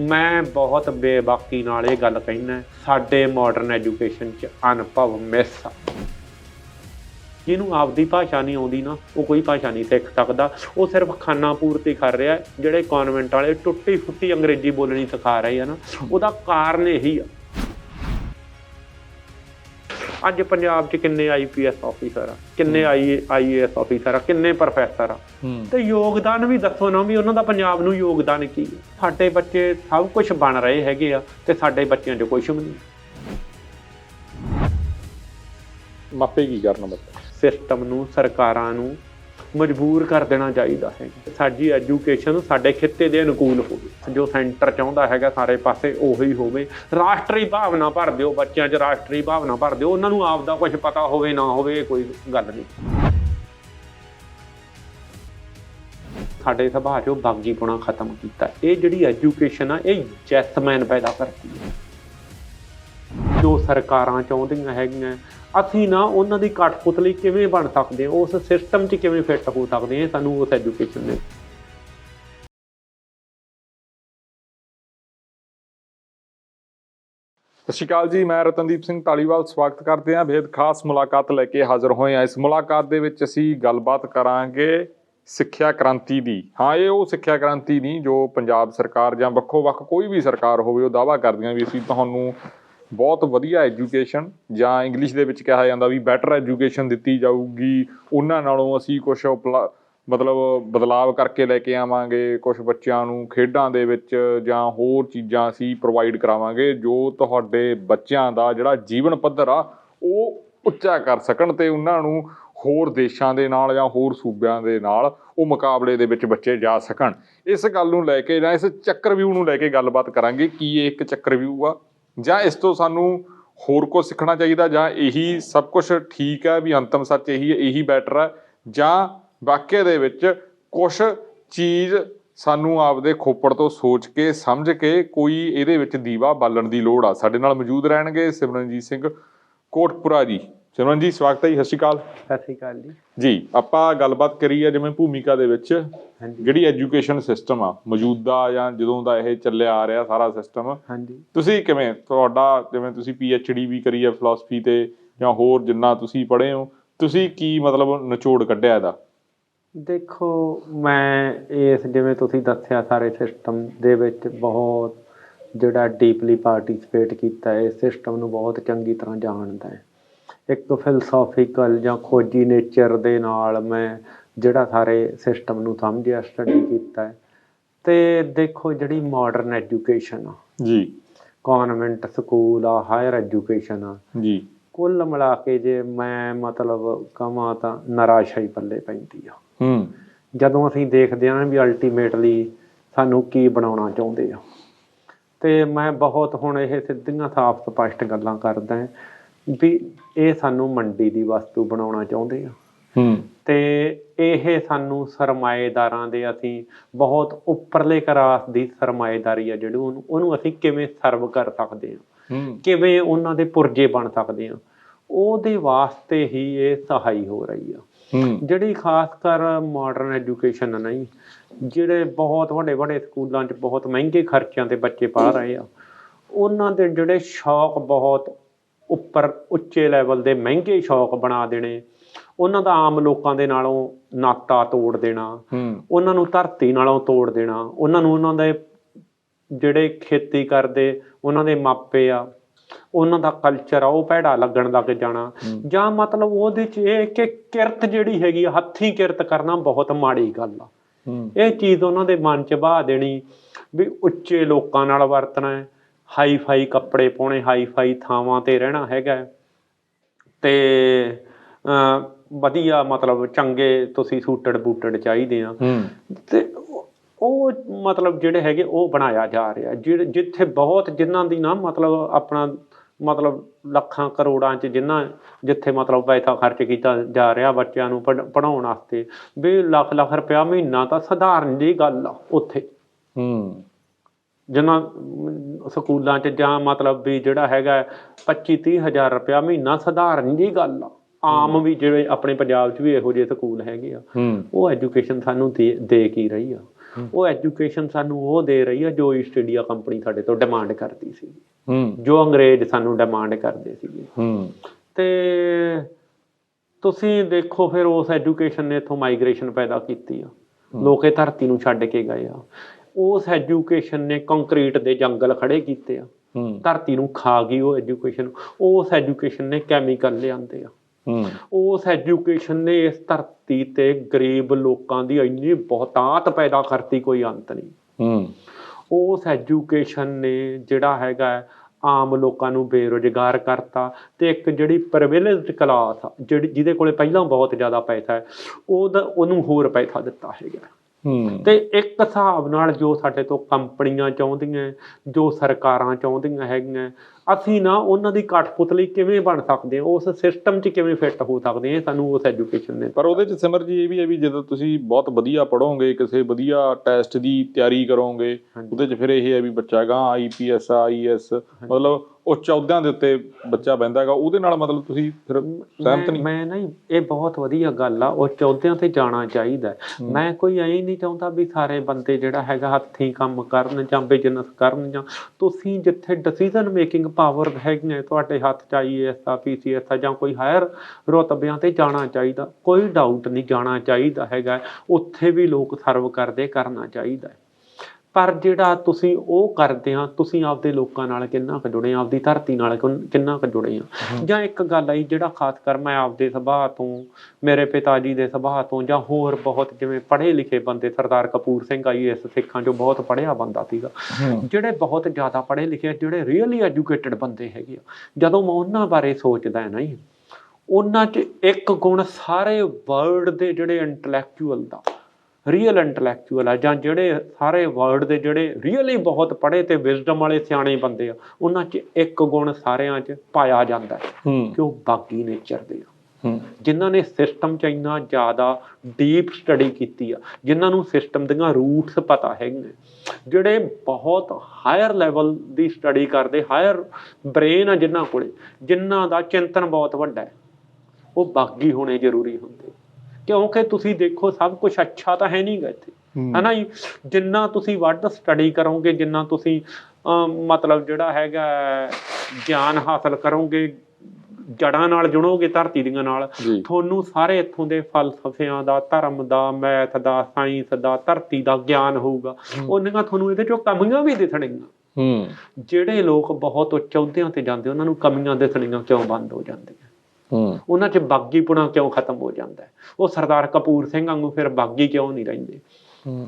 ਮੈਂ ਬਹੁਤ ਬੇਬਾਕੀ ਨਾਲ ਇਹ ਗੱਲ ਕਹਿਣਾ ਸਾਡੇ ਮਾਡਰਨ ਐਜੂਕੇਸ਼ਨ 'ਚ ਅਨੁਭਵ ਮਿਸ ਆ। ਜਿਹਨੂੰ ਆਪਦੀ ਭਾਸ਼ਾ ਨਹੀਂ ਆਉਂਦੀ ਨਾ, ਉਹ ਕੋਈ ਭਾਸ਼ਾ ਨਹੀਂ ਸਿੱਖ ਸਕਦਾ। ਉਹ ਸਿਰਫ ਖਾਨਾ ਪੂਰਤੀ ਕਰ ਰਿਹਾ, ਜਿਹੜੇ ਕਨਵੈਂਟ ਵਾਲੇ ਟੁੱਟੀ ਫੁੱਟੀ ਅੰਗਰੇਜ਼ੀ ਬੋਲਣੀ ਸਿਖਾ ਰਹੇ ਆ ਨਾ, ਉਹਦਾ ਕਾਰਨ ਇਹੀ ਆ। ਅੱਜ ਪੰਜਾਬ 'ਚ ਕਿੰਨੇ ਆਈਪੀਐਸ ਆਫੀਸਰ ਆ ਕਿੰਨੇ ਆਈ ਆਈਏਐਸ ਆਫੀਸਰ ਆ ਕਿੰਨੇ ਪ੍ਰੋਫੈਸਰ ਆ। ਤੇ ਯੋਗਦਾਨ ਵੀ ਦੱਸੋ ਨਾ ਵੀ ਉਹਨਾਂ ਦਾ ਪੰਜਾਬ ਨੂੰ ਯੋਗਦਾਨ ਕੀ ਹੈ ਸਾਡੇ ਬੱਚੇ ਸਭ ਕੁਝ ਬਣ ਰਹੇ ਹੈਗੇ ਆ ਤੇ ਸਾਡੇ ਬੱਚਿਆਂ 'ਚ ਕੁਝ ਵੀ ਨਹੀਂ। ਮਾਪੇ ਕੀ ਕਰਨ ਬੱਚਾ? ਸਿਸਟਮ ਨੂੰ ਸਰਕਾਰਾਂ ਨੂੰ ਮਜਬੂਰ ਕਰ ਦੇਣਾ ਚਾਹੀਦਾ ਹੈ। ਸਾਡੀ ਐਜੂਕੇਸ਼ਨ ਸਾਡੇ ਖਿੱਤੇ ਦੇ ਅਨੁਕੂਲ ਹੋਵੇ। ਜੋ ਸੈਂਟਰ ਚਾਹੁੰਦਾ ਹੈਗਾ ਸਾਰੇ ਪਾਸੇ ਉਹੀ ਹੋਵੇ। ਰਾਸ਼ਟਰੀ ਭਾਵਨਾ ਭਰ ਦਿਓ, ਬੱਚਿਆਂ 'ਚ ਰਾਸ਼ਟਰੀ ਭਾਵਨਾ ਭਰ ਦਿਓ। ਉਹਨਾਂ ਨੂੰ ਆਪ ਦਾ ਕੁਝ ਪਤਾ ਹੋਵੇ, ਨਾ ਹੋਵੇ, ਇਹ ਕੋਈ ਗੱਲ ਨਹੀਂ। ਸਾਡੇ ਸੁਭਾਅ 'ਚੋਂ ਬਾਗੀਪੁਣਾ ਖਤਮ ਕੀਤਾ। ਇਹ ਜਿਹੜੀ ਐਜੂਕੇਸ਼ਨ ਆ, ਇਹ ਜੈਸਮੈਨ ਪੈਦਾ ਕਰਦੀ ਹੈ। ਜੋ ਸਰਕਾਰਾਂ ਚਾਹੁੰਦੀਆਂ ਹੈਗੀਆਂ, ਅਸੀਂ ਨਾ ਉਹਨਾਂ ਦੀ ਕਠਪੁਤਲੀ ਕਿਵੇਂ ਬਣ ਸਕਦੇ ਹਾਂ, ਉਸ ਸਿਸਟਮ 'ਚ ਕਿਵੇਂ ਫਿੱਟ ਹੋ ਸਕਦੇ ਹਾਂ ਸਾਨੂੰ ਉਸ ਐਜੂਕੇਸ਼ਨ ਦੇ ਸਤਿ ਸ਼੍ਰੀ ਅਕਾਲ ਜੀ, ਮੈਂ ਰਤਨਦੀਪ ਸਿੰਘ ਢਾਲੀਵਾਲ ਸਵਾਗਤ ਕਰਦੇ ਹਾਂ। ਬੇहद ਖਾਸ ਮੁਲਾਕਾਤ ਲੈ ਕੇ ਹਾਜ਼ਰ ਹੋਏ ਹਾਂ। ਇਸ ਮੁਲਾਕਾਤ ਦੇ ਵਿੱਚ ਅਸੀਂ ਗੱਲਬਾਤ ਕਰਾਂਗੇ ਸਿੱਖਿਆ ਕ੍ਰਾਂਤੀ ਦੀ। ਹਾਂ, ਇਹ ਉਹ ਸਿੱਖਿਆ ਕ੍ਰਾਂਤੀ ਨਹੀਂ ਜੋ ਪੰਜਾਬ ਸਰਕਾਰ ਜਾਂ ਵੱਖੋ-ਵੱਖ ਕੋਈ ਵੀ ਸਰਕਾਰ ਹੋਵੇ, ਉਹ ਦਾਵਾ ਕਰਦੀਆਂ ਵੀ ਅਸੀਂ ਤੁਹਾਨੂੰ ਬਹੁਤ ਵਧੀਆ ਐਜੂਕੇਸ਼ਨ ਜਾਂ ਇੰਗਲਿਸ਼ ਦੇ ਵਿੱਚ ਕਿਹਾ ਜਾਂਦਾ ਵੀ ਬੈਟਰ ਐਜੂਕੇਸ਼ਨ ਦਿੱਤੀ ਜਾਊਗੀ। ਉਹਨਾਂ ਨਾਲੋਂ ਅਸੀਂ ਕੁਝ ਮਤਲਬ ਬਦਲਾਵ ਕਰਕੇ ਲੈ ਕੇ ਆਵਾਂਗੇ ਕੁਝ ਬੱਚਿਆਂ ਨੂੰ ਖੇਡਾਂ ਦੇ ਵਿੱਚ ਜਾਂ ਹੋਰ ਚੀਜ਼ਾਂ ਅਸੀਂ ਪ੍ਰੋਵਾਈਡ ਕਰਾਵਾਂਗੇ ਜੋ ਤੁਹਾਡੇ ਬੱਚਿਆਂ ਦਾ ਜਿਹੜਾ ਜੀਵਨ ਪੱਧਰ ਆ, ਉਹ ਉੱਚਾ ਕਰ ਸਕਣ ਤੇ ਉਹਨਾਂ ਨੂੰ ਹੋਰ ਦੇਸ਼ਾਂ ਦੇ ਨਾਲ ਜਾਂ ਹੋਰ ਸੂਬਿਆਂ ਦੇ ਨਾਲ ਉਹ ਮੁਕਾਬਲੇ ਦੇ ਵਿੱਚ ਬੱਚੇ ਜਾ ਸਕਣ। ਇਸ ਗੱਲ ਨੂੰ ਲੈ ਕੇ ਜਾਂ ਇਸ ਚੱਕਰਵਿਊ ਨੂੰ ਲੈ ਕੇ ਗੱਲਬਾਤ ਕਰਾਂਗੇ, ਕੀ ਇਹ ਇੱਕ ਚੱਕਰ ਵਿਊ ਆ? ਜਾਂ ਇਸ ਤੋਂ ਸਾਨੂੰ ਹੋਰ ਕੁਝ ਸਿੱਖਣਾ ਚਾਹੀਦਾ ਜਾਂ ਇਹੀ ਸਭ ਕੁਝ ਠੀਕ ਹੈ ਵੀ ਅੰਤਮ ਸੱਚ ਇਹੀ ਹੈ, ਇਹੀ ਬੈਟਰ ਹੈ ਜਾਂ ਵਾਕਿਆ ਦੇ ਵਿੱਚ ਕੁਝ ਚੀਜ਼ ਸਾਨੂੰ ਆਪਦੇ ਖੋਪੜ ਤੋਂ ਸੋਚ ਕੇ, ਸਮਝ ਕੇ ਕੋਈ ਇਹਦੇ ਵਿੱਚ ਦੀਵਾ ਬਾਲਣ ਦੀ ਲੋੜ ਆ। ਸਾਡੇ ਨਾਲ ਮੌਜੂਦ ਰਹਿਣਗੇ ਸਿਮਰਨਜੀਤ ਸਿੰਘ ਕੋਟਪੁਰਾ ਜੀ। ਸਿਮਰਨ ਜੀ ਸਵਾਗਤ ਹੈ ਜੀ ਸਤਿ ਸ਼੍ਰੀ ਅਕਾਲ। ਸਤਿ ਸ਼੍ਰੀ ਅਕਾਲ ਜੀ। ਜੀ ਆਪਾਂ ਗੱਲਬਾਤ ਕਰੀ ਆ ਜਿਵੇਂ ਭੂਮਿਕਾ ਦੇ ਵਿੱਚ ਜਿਹੜੀ ਐਜੂਕੇਸ਼ਨ ਸਿਸਟਮ ਆ ਮੌਜੂਦਾ ਜਾਂ ਜਦੋਂ ਦਾ ਇਹ ਚੱਲਿਆ ਆ ਰਿਹਾ ਸਾਰਾ ਸਿਸਟਮ। ਹਾਂਜੀ। ਤੁਸੀਂ ਕਿਵੇਂ ਤੁਹਾਡਾ ਜਿਵੇਂ ਤੁਸੀਂ ਡੀ ਵੀ ਕਰੀ ਹੈ ਫਿਲਾਸਫੀ ਤੇ ਜਾਂ ਹੋਰ ਜਿੰਨਾ ਤੁਸੀਂ ਪੜ੍ਹੇ ਹੋ ਤੁਸੀਂ ਕੀ ਮਤਲਬ ਨਿਚੋੜ ਕੱਢਿਆ ਇਹਦਾ? ਦੇਖੋ ਮੈਂ ਇਸ ਜਿਵੇਂ ਤੁਸੀਂ ਦੱਸਿਆ ਸਾਰੇ ਸਿਸਟਮ ਦੇ ਵਿੱਚ ਬਹੁਤ ਜਿਹੜਾ ਡੀਪਲੀ ਪਾਰਟਿਸਿਪੇਟ ਕੀਤਾ ਹੈ ਸਿਸਟਮ ਨੂੰ ਬਹੁਤ ਚੰਗੀ ਤਰ੍ਹਾਂ ਜਾਣਦਾ ਹੈ। ਇੱਕ ਫਿਲਸੂਫੀਕਲ ਜਾਂ ਖੋਜੀ ਨੇਚਰ ਦੇ ਨਾਲ ਮੈਂ ਜਿਹੜਾ ਸਾਰੇ ਸਿਸਟਮ ਨੂੰ ਸਮਝਿਆ ਸਟੱਡੀ ਕੀਤਾ ਹੈ। ਤੇ ਦੇਖੋ ਜਿਹੜੀ ਮਾਡਰਨ ਐਜੂਕੇਸ਼ਨ ਆ ਜੀ। ਕਨਵੈਂਟ ਸਕੂਲ ਆ ਹਾਇਰ ਐਜੂਕੇਸ਼ਨ ਆ ਜੀ। ਕੁੱਲ ਮਿਲਾ ਕੇ ਜੇ ਮੈਂ ਮਤਲਬ ਕਹਾਂ ਤਾਂ ਨਿਰਾਸ਼ਾ ਹੀ ਪੱਲੇ ਪੈਂਦੀ ਆ। ਹੂੰ। ਜਦੋਂ ਅਸੀਂ ਦੇਖਦੇ ਹਾਂ ਨਾ ਵੀ ਅਲਟੀਮੇਟਲੀ ਸਾਨੂੰ ਕੀ ਬਣਾਉਣਾ ਚਾਹੁੰਦੇ ਆ। ਤੇ ਮੈਂ ਬਹੁਤ ਹੁਣ ਇਹ ਸਿੱਧੀਆਂ ਸਾਫ਼ ਸਪਸ਼ਟ ਗੱਲਾਂ ਕਰਦਾ ਹਾਂ ਵੀ ਇਹ ਸਾਨੂੰ ਮੰਡੀ ਦੀ ਵਸਤੂ ਬਣਾਉਣਾ ਚਾਹੁੰਦੇ ਆ। ਹੂੰ। ਤੇ ਇਹ ਸਾਨੂੰ ਸਰਮਾਏਦਾਰਾਂ ਦੇ ਅਸੀਂ ਬਹੁਤ ਉੱਪਰਲੇ ਕਲਾਸ ਦੀ ਸਰਮਾਏਦਾਰੀ ਆ ਜਿਹੜੀ ਉਹਨੂੰ ਉਹਨੂੰ ਅਸੀਂ ਕਿਵੇਂ ਸਰਵ ਕਰ ਸਕਦੇ ਹਾਂ ਹੂੰ। ਕਿਵੇਂ ਉਹਨਾਂ ਦੇ ਪੁਰਜੇ ਬਣ ਸਕਦੇ ਆ। ਉਹਦੇ ਵਾਸਤੇ ਹੀ ਇਹ ਸਹਾਈ ਹੋ ਰਹੀ ਆ। ਜਿਹੜੀ ਖਾਸ ਕਰ ਮਾਡਰਨ ਐਜੂਕੇਸ਼ਨ ਨਹੀਂ ਜਿਹੜੇ ਬਹੁਤ ਵੱਡੇ ਵੱਡੇ ਸਕੂਲਾਂ 'ਚ ਬਹੁਤ ਮਹਿੰਗੇ ਖਰਚਿਆਂ ਤੇ ਬੱਚੇ ਪੜ੍ਹ ਰਹੇ ਆ ਉਹਨਾਂ ਦੇ ਜਿਹੜੇ ਸ਼ੌਕ ਬਹੁਤ ਉੱਪਰ ਉੱਚੇ ਲੈਵਲ ਦੇ ਮਹਿੰਗੇ ਸ਼ੌਕ ਬਣਾ ਦੇਣੇ। ਉਹਨਾਂ ਦਾ ਆਮ ਲੋਕਾਂ ਦੇ ਨਾਲੋਂ ਨਾਤਾ ਤੋੜ ਦੇਣਾ। ਉਹਨਾਂ ਨੂੰ ਧਰਤੀ ਨਾਲੋਂ ਤੋੜ ਦੇਣਾ। ਉਹਨਾਂ ਨੂੰ ਉਹਨਾਂ ਦੇ ਜਿਹੜੇ ਖੇਤੀ ਕਰਦੇ ਉਹਨਾਂ ਦੇ ਮਾਪੇ ਆ ਉਹਨਾਂ ਦਾ ਕਲਚਰ ਆ ਉਹ ਭੈੜਾ ਲੱਗਣ ਲੱਗ ਜਾਣਾ। ਜਾਂ ਮਤਲਬ ਉਹਦੇ ਚ ਇਹ ਕਿ ਕਿਰਤ ਜਿਹੜੀ ਹੈਗੀ ਹੱਥੀਂ ਕਿਰਤ ਕਰਨਾ ਬਹੁਤ ਮਾੜੀ ਗੱਲ ਆ। ਇਹ ਚੀਜ਼ ਉਹਨਾਂ ਦੇ ਮਨ ਚ ਬਹਾ ਦੇਣੀ ਵੀ ਉੱਚੇ ਲੋਕਾਂ ਨਾਲ ਵਰਤਣਾ ਹੈ। ਹਾਈ ਫਾਈ ਕੱਪੜੇ ਪਾਉਣੇ ਹਾਈ ਫਾਈ ਥਾਵਾਂ ਤੇ ਰਹਿਣਾ ਹੈਗਾ। ਤੇ ਵਧੀਆ ਮਤਲਬ ਚੰਗੇ ਤੁਸੀਂ ਸੂਟਡ ਬੂਟਡ ਚਾਹੀਦੇ ਆ। ਤੇ ਉਹ- ਮਤਲਬ ਜਿਹੜੇ ਹੈਗੇ ਉਹ ਬਣਾਇਆ ਜਾ ਰਿਹਾ। ਜਿੱਥੇ ਬਹੁਤ ਜਿਨ੍ਹਾਂ ਦੀ ਨਾ ਮਤਲਬ ਆਪਣਾ ਮਤਲਬ ਲੱਖਾਂ ਕਰੋੜਾਂ ਚ ਜਿਨ੍ਹਾਂ ਜਿੱਥੇ ਮਤਲਬ ਪੈਸਾ ਖਰਚ ਕੀਤਾ ਜਾ ਰਿਹਾ ਬੱਚਿਆਂ ਨੂੰ ਪੜ੍ਹਾਉਣ ਵਾਸਤੇ ਵੀ ਲੱਖ ਲੱਖ ਰੁਪਇਆ ਮਹੀਨਾ ਤਾਂ ਸਧਾਰਨ ਜੀ ਗੱਲ ਆ ਉੱਥੇ। ਹੂੰ। ਜਿਨ੍ਹਾਂ ਸਕੂਲਾਂ 'ਚ ਜਾਂ ਮਤਲਬ ਵੀ ਜਿਹੜਾ ਹੈਗਾ 25 30 ਹਜ਼ਾਰ ਰੁਪਇਆ ਮਹੀਨਾ ਸਧਾਰਨ ਜੀ ਗੱਲ ਆ। ਆਮ ਵੀ ਜਿਹੜੇ ਆਪਣੇ ਪੰਜਾਬ 'ਚ ਵੀ ਇਹੋ ਜਿਹੇ ਸਕੂਲ ਹੈਗੇ ਆ। ਉਹ ਐਜੂਕੇਸ਼ਨ ਸਾਨੂੰ ਦੇ ਕੀ ਰਹੀ ਆ। ਉਹ ਐਜੂਕੇਸ਼ਨ ਸਾਨੂੰ ਉਹ ਦੇ ਰਹੀ ਆ ਜੋ ਈਸਟ ਇੰਡੀਆ ਕੰਪਨੀ ਸਾਡੇ ਤੋਂ ਡਿਮਾਂਡ ਕਰਦੀ ਸੀ। ਜੋ ਅੰਗਰੇਜ਼ ਸਾਨੂੰ ਡਿਮਾਂਡ ਕਰਦੇ ਸੀਗੇ। ਤੇ ਤੁਸੀਂ ਦੇਖੋ ਫਿਰ ਉਸ ਐਜੂਕੇਸ਼ਨ ਨੇ ਇਥੋਂ ਮਾਈਗ੍ਰੇਸ਼ਨ ਪੈਦਾ ਕੀਤੀ ਆ। ਲੋਕ ਧਰਤੀ ਨੂੰ ਛੱਡ ਕੇ ਗਏ ਆ। ਉਸ ਐਜੂਕੇਸ਼ਨ ਨੇ ਕੰਕਰੀਟ ਦੇ ਜੰਗਲ ਖੜੇ ਕੀਤੇ ਆ। ਧਰਤੀ ਨੂੰ ਖਾ ਗਈ ਉਹ ਐਜੂਕੇਸ਼ਨ। ਉਸ ਐਜੂਕੇਸ਼ਨ ਨੇ ਕੈਮੀਕਲ ਲਿਆਂਦੇ ਆ। ਉਸ ਐਜੂਕੇਸ਼ਨ ਨੇ ਇਸ ਧਰਤੀ ਤੇ ਗਰੀਬ ਲੋਕਾਂ ਦੀ ਇੰਨੀ ਬਹੁਤਾਤ ਪੈਦਾ ਕਰਤੀ ਕੋਈ ਅੰਤ ਨਹੀਂ। ਉਸ ਐਜੂਕੇਸ਼ਨ ਨੇ ਜਿਹੜਾ ਹੈਗਾ ਆਮ ਲੋਕਾਂ ਨੂੰ ਬੇਰੁਜ਼ਗਾਰ ਕਰਤਾ ਤੇ ਇੱਕ ਜਿਹੜੀ ਪ੍ਰਿਵਿਲੇਜਡ ਕਲਾਸ ਜਿਹੜੀ ਜਿਹਦੇ ਕੋਲੇ ਪਹਿਲਾਂ ਬਹੁਤ ਜ਼ਿਆਦਾ ਪੈਸਾ ਹੈ ਉਹਦਾ ਉਹਨੂੰ ਹੋਰ ਪੈਸਾ ਦਿੱਤਾ ਹੈਗਾ। ਤੇ ਇੱਕ ਹਿਸਾਬ ਨਾਲ ਜੋ ਸਾਡੇ ਤੋਂ ਕੰਪਨੀਆਂ ਚਾਹੁੰਦੀਆਂ ਜੋ ਸਰਕਾਰਾਂ ਚਾਹੁੰਦੀਆਂ ਹੈਗੀਆਂ ਅਸੀਂ ਨਾ ਉਹਨਾਂ ਦੀ ਕਠਪੁਤਲੀ ਕਿਵੇਂ ਬਣ ਸਕਦੇ ਹਾਂ ਉਸ ਸਿਸਟਮ 'ਚ ਕਿਵੇਂ ਫਿੱਟ ਹੋ ਸਕਦੇ ਹਾਂ ਸਾਨੂੰ ਉਸ ਐਜੂਕੇਸ਼ਨ ਨੇ ਪਰ ਉਹਦੇ ਚ ਸਿਮਰ ਜੀ ਇਹ ਵੀ ਹੈ ਵੀ ਜਦੋਂ ਤੁਸੀਂ ਬਹੁਤ ਵਧੀਆ ਪੜੋਗੇ ਕਿਸੇ ਵਧੀਆ ਟੈਸਟ ਦੀ ਤਿਆਰੀ ਕਰੋਗੇ। ਉਹਦੇ ਚ ਫਿਰ ਇਹ ਹੈ ਵੀ ਬੱਚਾ ਗਾ ਆਈਪੀਐਸ ਆਈਐਸ ਮਤਲਬ ਉੱਚ ਅਹੁਦਿਆਂ ਦੇ ਉੱਤੇ ਬੱਚਾ ਬਹਿੰਦਾ ਹੈਗਾ ਉਹਦੇ ਨਾਲ ਮਤਲਬ ਤੁਸੀਂ ਫਿਰ ਸਹਿਮਤ ਨਹੀਂ ਮੈਂ ਨਹੀਂ ਇਹ ਬਹੁਤ ਵਧੀਆ ਗੱਲ ਆ ਉਹ ਚੌਧਿਆਂ ਤੇ ਜਾਣਾ ਚਾਹੀਦਾ। ਮੈਂ ਕੋਈ ਐਂ ਨਹੀਂ ਚਾਹੁੰਦਾ ਵੀ ਸਾਰੇ ਬੰਦੇ ਜਿਹੜਾ ਹੈਗਾ ਹੱਥੀਂ ਕੰਮ ਕਰਨ ਜਾਂ ਬਿਜ਼ਨਸ ਕਰਨ ਜਾਂ ਤੁਸੀਂ ਜਿੱਥੇ ਡਿਸੀਜਨ ਮੇਕਿੰਗ ਪਾਵਰ ਹੈਗੀਆਂ ਤੁਹਾਡੇ ਹੱਥ ਚ ਆਈਐਸ ਆ ਪੀਸੀਐਸ ਆ ਜਾਂ ਕੋਈ ਹਾਇਰ ਰੁਤਬਿਆਂ ਤੇ ਜਾਣਾ ਚਾਹੀਦਾ। ਕੋਈ ਡਾਊਟ ਨਹੀਂ, ਜਾਣਾ ਚਾਹੀਦਾ ਹੈਗਾ। ਉੱਥੇ ਵੀ ਲੋਕ ਸਰਵ ਕਰਦੇ, ਕਰਨਾ ਚਾਹੀਦਾ ਪਰ ਜਿਹੜਾ ਤੁਸੀਂ ਉਹ ਕਰਦੇ ਆ ਤੁਸੀਂ ਆਪਦੇ ਲੋਕਾਂ ਨਾਲ ਕਿੰਨਾ ਕੁ ਜੁੜੇ ਆ ਆਪਦੀ ਧਰਤੀ ਨਾਲ ਕਿੰਨ- ਕੁ ਜੁੜੇ ਆ? ਜਾਂ ਇੱਕ ਗੱਲ ਆਈ ਜਿਹੜਾ ਖਾਸ ਕਰ ਮੈਂ ਆਪਦੇ ਸੁਭਾਅ ਤੋਂ ਮੇਰੇ ਪਿਤਾ ਜੀ ਦੇ ਸੁਭਾਅ ਤੋਂ ਜਾਂ ਹੋਰ ਬਹੁਤ ਜਿਵੇਂ ਪੜ੍ਹੇ ਲਿਖੇ ਬੰਦੇ ਸਰਦਾਰ ਕਪੂਰ ਸਿੰਘ ਆਈਐਸ ਸਿੱਖਾਂ ਚੋਂ ਬਹੁਤ ਪੜ੍ਹਿਆ ਬੰਦਾ ਸੀਗਾ। ਜਿਹੜੇ ਬਹੁਤ ਜ਼ਿਆਦਾ ਪੜ੍ਹੇ ਲਿਖੇ ਜਿਹੜੇ ਰੀਅਲੀ ਐਜੂਕੇਟਡ ਬੰਦੇ ਹੈਗੇ ਆ ਜਦੋਂ ਮੈਂ ਉਹਨਾਂ ਬਾਰੇ ਸੋਚਦਾ ਹਾਂ ਨਾ ਜੀ, ਉਹਨਾਂ 'ਚ ਇੱਕ ਗੁਣ ਸਾਰੇ ਵਰਲਡ ਦੇ ਜਿਹੜੇ ਇੰਟੈਲੈਕਚੁਅਲ ਦਾ। ਰੀਅਲ ਇੰਟੈਲੈਕਚੁਅਲ ਆ ਜਾਂ ਜਿਹੜੇ ਸਾਰੇ ਵਰਲਡ ਦੇ ਜਿਹੜੇ ਰੀਅਲੀ ਬਹੁਤ ਪੜ੍ਹੇ ਤੇ ਵਿਜ਼ਡਮ ਵਾਲੇ ਸਿਆਣੇ ਬੰਦੇ ਆ ਉਹਨਾਂ 'ਚ ਇੱਕ ਗੁਣ ਸਾਰਿਆਂ 'ਚ ਪਾਇਆ ਜਾਂਦਾ ਕਿ ਉਹ ਬਾਗੀ ਨੇਚਰ ਦੇ ਆ। ਜਿਨ੍ਹਾਂ ਨੇ ਸਿਸਟਮ 'ਚ ਇੰਨਾ ਜ਼ਿਆਦਾ ਡੀਪ ਸਟੱਡੀ ਕੀਤੀ ਆ ਜਿਨ੍ਹਾਂ ਨੂੰ ਸਿਸਟਮ ਦੀਆਂ ਰੂਟਸ ਪਤਾ ਹੈਗੀਆਂ ਜਿਹੜੇ ਬਹੁਤ ਹਾਇਰ ਲੈਵਲ ਦੀ ਸਟੱਡੀ ਕਰਦੇ ਹਾਇਰ ਬ੍ਰੇਨ ਆ ਜਿਨ੍ਹਾਂ ਕੋਲੇ ਜਿਨ੍ਹਾਂ ਦਾ ਚਿੰਤਨ ਬਹੁਤ ਵੱਡਾ ਹੈ ਉਹ ਬਾਗੀ ਹੋਣੇ ਜ਼ਰੂਰੀ ਹੁੰਦੇ ਕਿਉਂਕਿ ਤੁਸੀਂ ਦੇਖੋ ਸਭ ਕੁਝ ਅੱਛਾ ਤਾਂ ਹੈ ਨਹੀਂਗਾ ਇੱਥੇ। ਹਨਾ ਜੀ? ਜਿੰਨਾ ਤੁਸੀਂ ਵੱਧ ਸਟੱਡੀ ਕਰੋਗੇ ਜਿੰਨਾ ਤੁਸੀਂ ਮਤਲਬ ਜਿਹੜਾ ਹੈਗਾ ਗਿਆਨ ਹਾਸਲ ਕਰੋਗੇ ਜੜਾਂ ਨਾਲ ਜੁੜੋਗੇ ਧਰਤੀ ਦੀਆਂ ਨਾਲ ਤੁਹਾਨੂੰ ਸਾਰੇ ਇੱਥੋਂ ਦੇ ਫਲਸਫਿਆਂ ਦਾ ਧਰਮ ਦਾ ਮੈਥ ਦਾ ਸਾਇੰਸ ਦਾ ਧਰਤੀ ਦਾ ਗਿਆਨ ਹੋਊਗਾ। ਉਹਨਾਂ ਤੁਹਾਨੂੰ ਇਹਦੇ ਚੋਂ ਕਮੀਆਂ ਵੀ ਦਿਸਣਗੀਆਂ। ਹੂੰ। ਜਿਹੜੇ ਲੋਕ ਬਹੁਤ ਉੱਚ ਅਹੁਦਿਆਂ ਤੇ ਜਾਂਦੇ ਉਹਨਾਂ ਨੂੰ ਕਮੀਆਂ ਦਿਸਣੀਆਂ ਕਿਉਂ ਬੰਦ ਹੋ ਜਾਂਦੀਆਂ? ਉਹਨਾਂ 'ਚ ਬਾਗੀਪੁਣਾ ਕਿਉਂ ਖਤਮ ਹੋ ਜਾਂਦਾ ਹੈ? ਉਹ ਸਰਦਾਰ ਕਪੂਰ ਸਿੰਘ ਵਾਂਗੂ ਫਿਰ ਬਾਗੀ ਕਿਉਂ ਨਹੀਂ ਰਹਿੰਦੇ? ਹੂੰ।